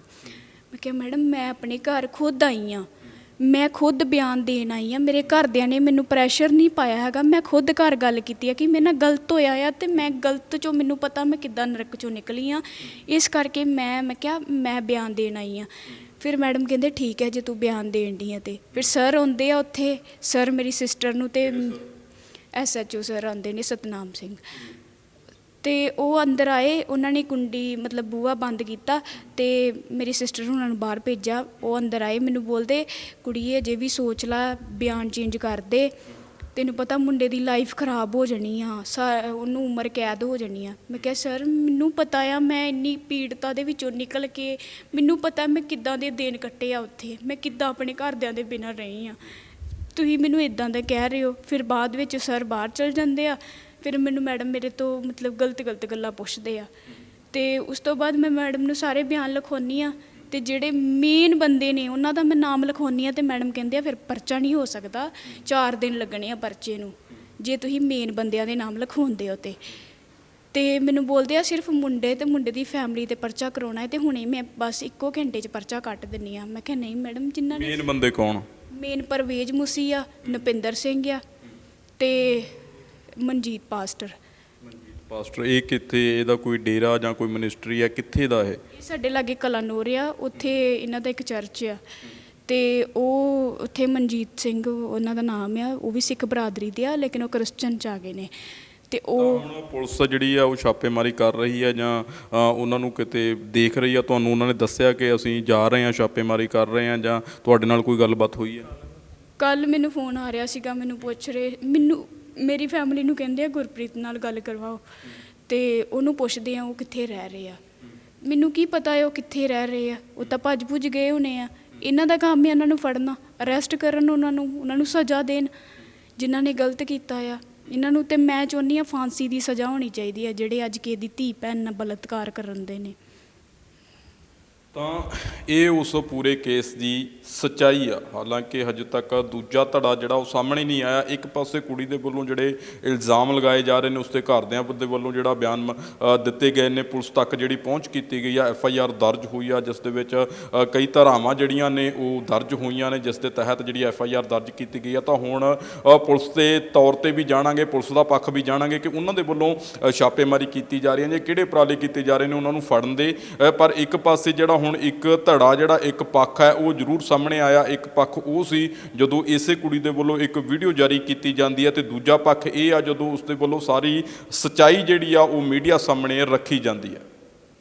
ਮੈਂ ਕਿਹਾ, ਮੈਡਮ, ਮੈਂ ਆਪਣੇ ਘਰ ਖੁਦ ਆਈ ਆ। ਮੈਂ ਖੁਦ ਬਿਆਨ ਦੇਣ ਆਈ ਆ ਮੇਰੇ ਘਰਦਿਆਂ ਨੇ ਮੈਨੂੰ ਪ੍ਰੈਸ਼ਰ ਨਹੀਂ ਪਾਇਆ ਹੈਗਾ। ਮੈਂ ਖੁਦ ਘਰ ਗੱਲ ਕੀਤੀ ਆ ਕਿ ਮੇਰੇ ਨਾਲ ਗਲਤ ਹੋਇਆ ਆ ਤੇ ਮੈਂ ਗਲਤ ਚੋਂ ਮੈਨੂੰ ਪਤਾ ਮੈਂ ਕਿੱਦਾਂ ਨਰਕ ਚੋਂ ਨਿਕਲੀ ਆ ਇਸ ਕਰਕੇ ਮੈਂ ਮੈਂ ਕਿਹਾ ਮੈਂ ਬਿਆਨ ਦੇਣ ਆਈ ਆ ਫਿਰ ਮੈਡਮ ਕਹਿੰਦੇ ਠੀਕ ਹੈ ਜੇ ਤੂੰ ਬਿਆਨ ਦੇਣ ਦੀ ਆ ਤੇ। ਫਿਰ ਸਰ ਆਉਂਦੇ ਆ ਉੱਥੇ ਸਰ ਮੇਰੀ ਸਿਸਟਰ ਨੂੰ ਤੇ ਐਸਐਚਓ ਸਰ ਆਉਂਦੇ ਨੇ ਸਤਨਾਮ ਸਿੰਘ। ਤੇ ਉਹ ਅੰਦਰ ਆਏ, ਉਹਨਾਂ ਨੇ ਕੁੰਡੀ ਮਤਲਬ ਬੂਹਾ ਬੰਦ ਕੀਤਾ ਤੇ ਮੇਰੀ ਸਿਸਟਰ ਉਹਨਾਂ ਨੂੰ ਬਾਹਰ ਭੇਜਿਆ। ਉਹ ਅੰਦਰ ਆਏ, ਮੈਨੂੰ ਬੋਲਦੇ, ਕੁੜੀਏ, ਜੇ ਵੀ ਸੋਚ ਲਾ, ਬਿਆਨ ਚੇਂਜ ਕਰ ਦੇ। ਤੈਨੂੰ ਪਤਾ ਮੁੰਡੇ ਦੀ ਲਾਈਫ ਖਰਾਬ ਹੋ ਜਾਣੀ ਆ, ਸਾ- ਉਹਨੂੰ ਉਮਰ ਕੈਦ ਹੋ ਜਾਣੀ ਆ। ਮੈਂ ਕਿਹਾ, ਸਰ, ਮੈਨੂੰ ਪਤਾ ਆ, ਮੈਂ ਇੰਨੀ ਪੀੜਤਾ ਦੇ ਵਿੱਚੋਂ ਨਿਕਲ ਕੇ, ਮੈਨੂੰ ਪਤਾ ਮੈਂ ਕਿੱਦਾਂ ਦੇ ਦਿਨ ਕੱਟੇ ਆ ਉੱਥੇ। ਮੈਂ ਕਿੱਦਾਂ ਆਪਣੇ ਘਰਦਿਆਂ ਦੇ ਬਿਨਾਂ ਰਹੀ ਆ। ਤੁਸੀਂ ਮੈਨੂੰ ਇਦਾਂ ਦਾ ਕਹਿ ਰਹੇ ਹੋ, ਫਿਰ ਬਾਅਦ ਵਿੱਚ ਸਰ ਬਾਹਰ ਚਲ ਜਾਂਦੇ ਆ। ਫਿਰ ਮੈਨੂੰ ਮੈਡਮ ਮੇਰੇ ਤੋਂ ਮਤਲਬ ਗਲਤ ਗਲਤ ਗੱਲਾਂ ਪੁੱਛਦੇ ਆ। ਤੇ ਉਸ ਤੋਂ ਬਾਅਦ ਮੈਂ ਮੈਡਮ ਨੂੰ ਸਾਰੇ ਬਿਆਨ ਲਿਖਾਉਂਦੀ ਆ ਤੇ ਜਿਹੜੇ ਮੇਨ ਬੰਦੇ ਨੇ ਉਹਨਾਂ ਦਾ ਮੈਂ ਨਾਮ ਲਿਖਾਉਂਦੀ ਆ ਤੇ ਮੈਡਮ ਕਹਿੰਦੇ ਆ ਫਿਰ ਪਰਚਾ ਨਹੀਂ ਹੋ ਸਕਦਾ। 4 ਦਿਨ ਲੱਗਣੇ ਆ ਪਰਚੇ ਨੂੰ। ਜੇ ਤੁਸੀਂ ਮੇਨ ਬੰਦਿਆਂ ਦੇ ਨਾਮ ਲਿਖਾਉਂਦੇ ਹੋ ਤੇ। ਤੇ ਮੈਨੂੰ ਬੋਲਦੇ ਆ ਸਿਰਫ ਮੁੰਡੇ ਤੇ ਮੁੰਡੇ ਦੀ ਫੈਮਿਲੀ ਤੇ ਪਰਚਾ ਕਰਾਉਣਾ ਹੈ ਤੇ ਹੁਣੇ ਮੈਂ ਬਸ ਇੱਕੋ ਘੰਟੇ 'ਚ ਪਰਚਾ ਕੱਟ ਦਿੰਨੀ ਆ। ਮੈਂ ਕਿਹਾ ਨਹੀਂ ਮੈਡਮ ਜਿੰਨਾ ਨੇ ਮੇਨ ਬੰਦੇ ਕੌਣ? ਮੇਨ ਪਰਵੇਜ ਮੁਸੀ ਆ ਨਪਿੰਦਰ ਸਿੰਘ ਆ ਤੇ ਮਨਜੀਤ ਪਾਸਟਰ। ਪਾਸਟਰ ਇਹ ਕਿੱਥੇ ਇਹਦਾ ਕੋਈ ਡੇਰਾ ਜਾਂ ਕੋਈ ਮਿਨਿਸਟਰੀ ਹੈ? ਕਿੱਥੇ ਦਾ ਇਹ? ਇਹ ਸਾਡੇ ਲਾਗੇ ਕਲਾਨੌਰ ਆ ਉੱਥੇ ਇਹਨਾਂ ਦਾ ਇੱਕ ਚਰਚ ਆ। ਤੇ ਉਹ ਉੱਥੇ ਮਨਜੀਤ ਸਿੰਘ ਉਹਨਾਂ ਦਾ ਨਾਮ ਆ ਉਹ ਵੀ ਸਿੱਖ ਬਰਾਦਰੀ ਦੇ ਆ ਲੇਕਿਨ ਉਹ ਕ੍ਰਿਸਚਨ ਚ ਆ ਗਏ ਨੇ। ਤੇ ਉਹ ਹੁਣ ਪੁਲਿਸ ਜਿਹੜੀ ਆ ਉਹ ਛਾਪੇਮਾਰੀ ਕਰ ਰਹੀ ਹੈ ਜਾਂ ਅ, ਉਹਨਾਂ ਨੂੰ ਕਿਤੇ ਦੇਖ ਰਹੀ ਆ? ਤੁਹਾਨੂੰ ਉਹਨਾਂ ਨੇ ਦੱਸਿਆ ਕਿ ਅਸੀਂ ਜਾ ਰਹੇ ਹਾਂ ਛਾਪੇਮਾਰੀ ਕਰ ਰਹੇ ਹਾਂ ਜਾਂ ਤੁਹਾਡੇ ਨਾਲ ਕੋਈ ਗੱਲਬਾਤ ਹੋਈ ਹੈ ਕੱਲ ਮੈਨੂੰ ਫੋਨ ਆ ਰਿਹਾ ਸੀਗਾ ਮੈਨੂੰ ਪੁੱਛ ਰਹੇ ਮੈਨੂੰ ਮੇਰੀ ਫੈਮਿਲੀ ਨੂੰ ਕਹਿੰਦੇ ਆ, ਗੁਰਪ੍ਰੀਤ ਨਾਲ ਗੱਲ ਕਰਵਾਓ। ਤੇ ਉਹਨੂੰ ਪੁੱਛਦੇ ਆ, ਉਹ ਕਿੱਥੇ ਰਹਿ ਰਹੇ ਆ? ਮੈਨੂੰ ਕੀ ਪਤਾ ਹੈ ਉਹ ਕਿੱਥੇ ਰਹਿ ਰਹੇ ਆ? ਉਹ ਤਾਂ ਭੱਜ ਭੁੱਜ ਗਏ ਹੋਣੇ ਆ। ਇਹਨਾਂ ਦਾ ਕੰਮ ਹੈ ਇਹਨਾਂ ਨੂੰ ਫੜਨਾ ਅਰੈਸਟ ਕਰਨ ਉਹਨਾਂ ਨੂੰ ਉਹਨਾਂ ਨੂੰ ਸਜ਼ਾ ਦੇਣ, ਜਿਨ੍ਹਾਂ ਨੇ ਗਲਤ ਕੀਤਾ ਆ। ਇਹਨਾਂ ਨੂੰ ਤੇ ਮੈਂ ਚਾਹੁੰਦੀ ਆ, ਫਾਂਸੀ ਦੀ ਸਜ਼ਾ ਹੋਣੀ ਚਾਹੀਦੀ ਆ, ਜਿਹੜੇ ਅੱਜ ਕੇ ਦੀ ਧੀ ਭੈਣ ਨਾਲ ਬਲਾਤਕਾਰ ਕਰਨ ਦੇ ਨੇ। ਤਾਂ ਇਹ ਉਸ ਪੂਰੇ ਕੇਸ ਦੀ ਸਚਾਈ ਆ। ਹਾਲਾਂਕਿ ਹਜੇ ਤੱਕ ਦੂਜਾ ਧੜਾ ਜਿਹੜਾ ਉਹ ਸਾਹਮਣੇ ਨਹੀਂ ਆਇਆ। ਇੱਕ ਪਾਸੇ ਕੁੜੀ ਦੇ ਵੱਲੋਂ ਜਿਹੜੇ ਇਲਜ਼ਾਮ ਲਗਾਏ ਜਾ ਰਹੇ ਨੇ ਉਸਦੇ ਘਰਦਿਆਂ ਦੇ ਵੱਲੋਂ ਜਿਹੜਾ ਬਿਆਨ ਦਿੱਤੇ ਗਏ ਨੇ, ਪੁਲਿਸ ਤੱਕ ਜਿਹੜੀ ਪਹੁੰਚ ਕੀਤੀ ਗਈ ਆ, ਐਫ ਆਈ ਆਰ ਦਰਜ ਹੋਈ ਆ, ਜਿਸ ਦੇ ਵਿੱਚ ਕਈ ਧਾਰਾਵਾਂ ਜਿਹੜੀਆਂ ਨੇ ਉਹ ਦਰਜ ਹੋਈਆਂ ਨੇ, ਜਿਸ ਦੇ ਤਹਿਤ ਜਿਹੜੀ ਐਫ ਆਈ ਆਰ ਦਰਜ ਕੀਤੀ ਗਈ ਆ। ਤਾਂ ਹੁਣ ਪੁਲਿਸ ਦੇ ਤੌਰ ਤੇ ਵੀ ਜਾਣਾਂਗੇ, ਪੁਲਿਸ ਦਾ ਪੱਖ ਵੀ ਜਾਣਾਂਗੇ ਕਿ ਉਹਨਾਂ ਦੇ ਵੱਲੋਂ ਛਾਪੇਮਾਰੀ ਕੀਤੀ ਜਾ ਰਹੀ ਹੈ ਜਾਂ ਕਿਹੜੇ ਉਪਰਾਲੇ ਕੀਤੇ ਜਾ ਰਹੇ ਨੇ, ਉਹਨਾਂ ਨੂੰ ਫੜਨ ਦੇ। ਪਰ ਇੱਕ ਪਾਸੇ ਜਿਹੜਾ ਹੁਣ ਇੱਕ ਧੜਾ ਜਿਹੜਾ ਇੱਕ ਪੱਖ ਹੈ, ਉਹ ਜ਼ਰੂਰ ਸਾਹਮਣੇ ਆਇਆ। ਇੱਕ ਪੱਖ ਉਹ ਸੀ, ਜਦੋਂ ਇਸੇ ਕੁੜੀ ਦੇ ਵੱਲੋਂ ਇੱਕ ਵੀਡੀਓ ਜਾਰੀ ਕੀਤੀ ਜਾਂਦੀ ਹੈ ਤੇ ਦੂਜਾ ਪੱਖ ਇਹ ਆ ਜਦੋਂ ਉਸ ਦੇ ਵੱਲੋਂ ਸਾਰੀ ਸਚਾਈ ਜਿਹੜੀ ਆ, ਉਹ ਮੀਡੀਆ ਸਾਹਮਣੇ ਰੱਖੀ ਜਾਂਦੀ ਹੈ।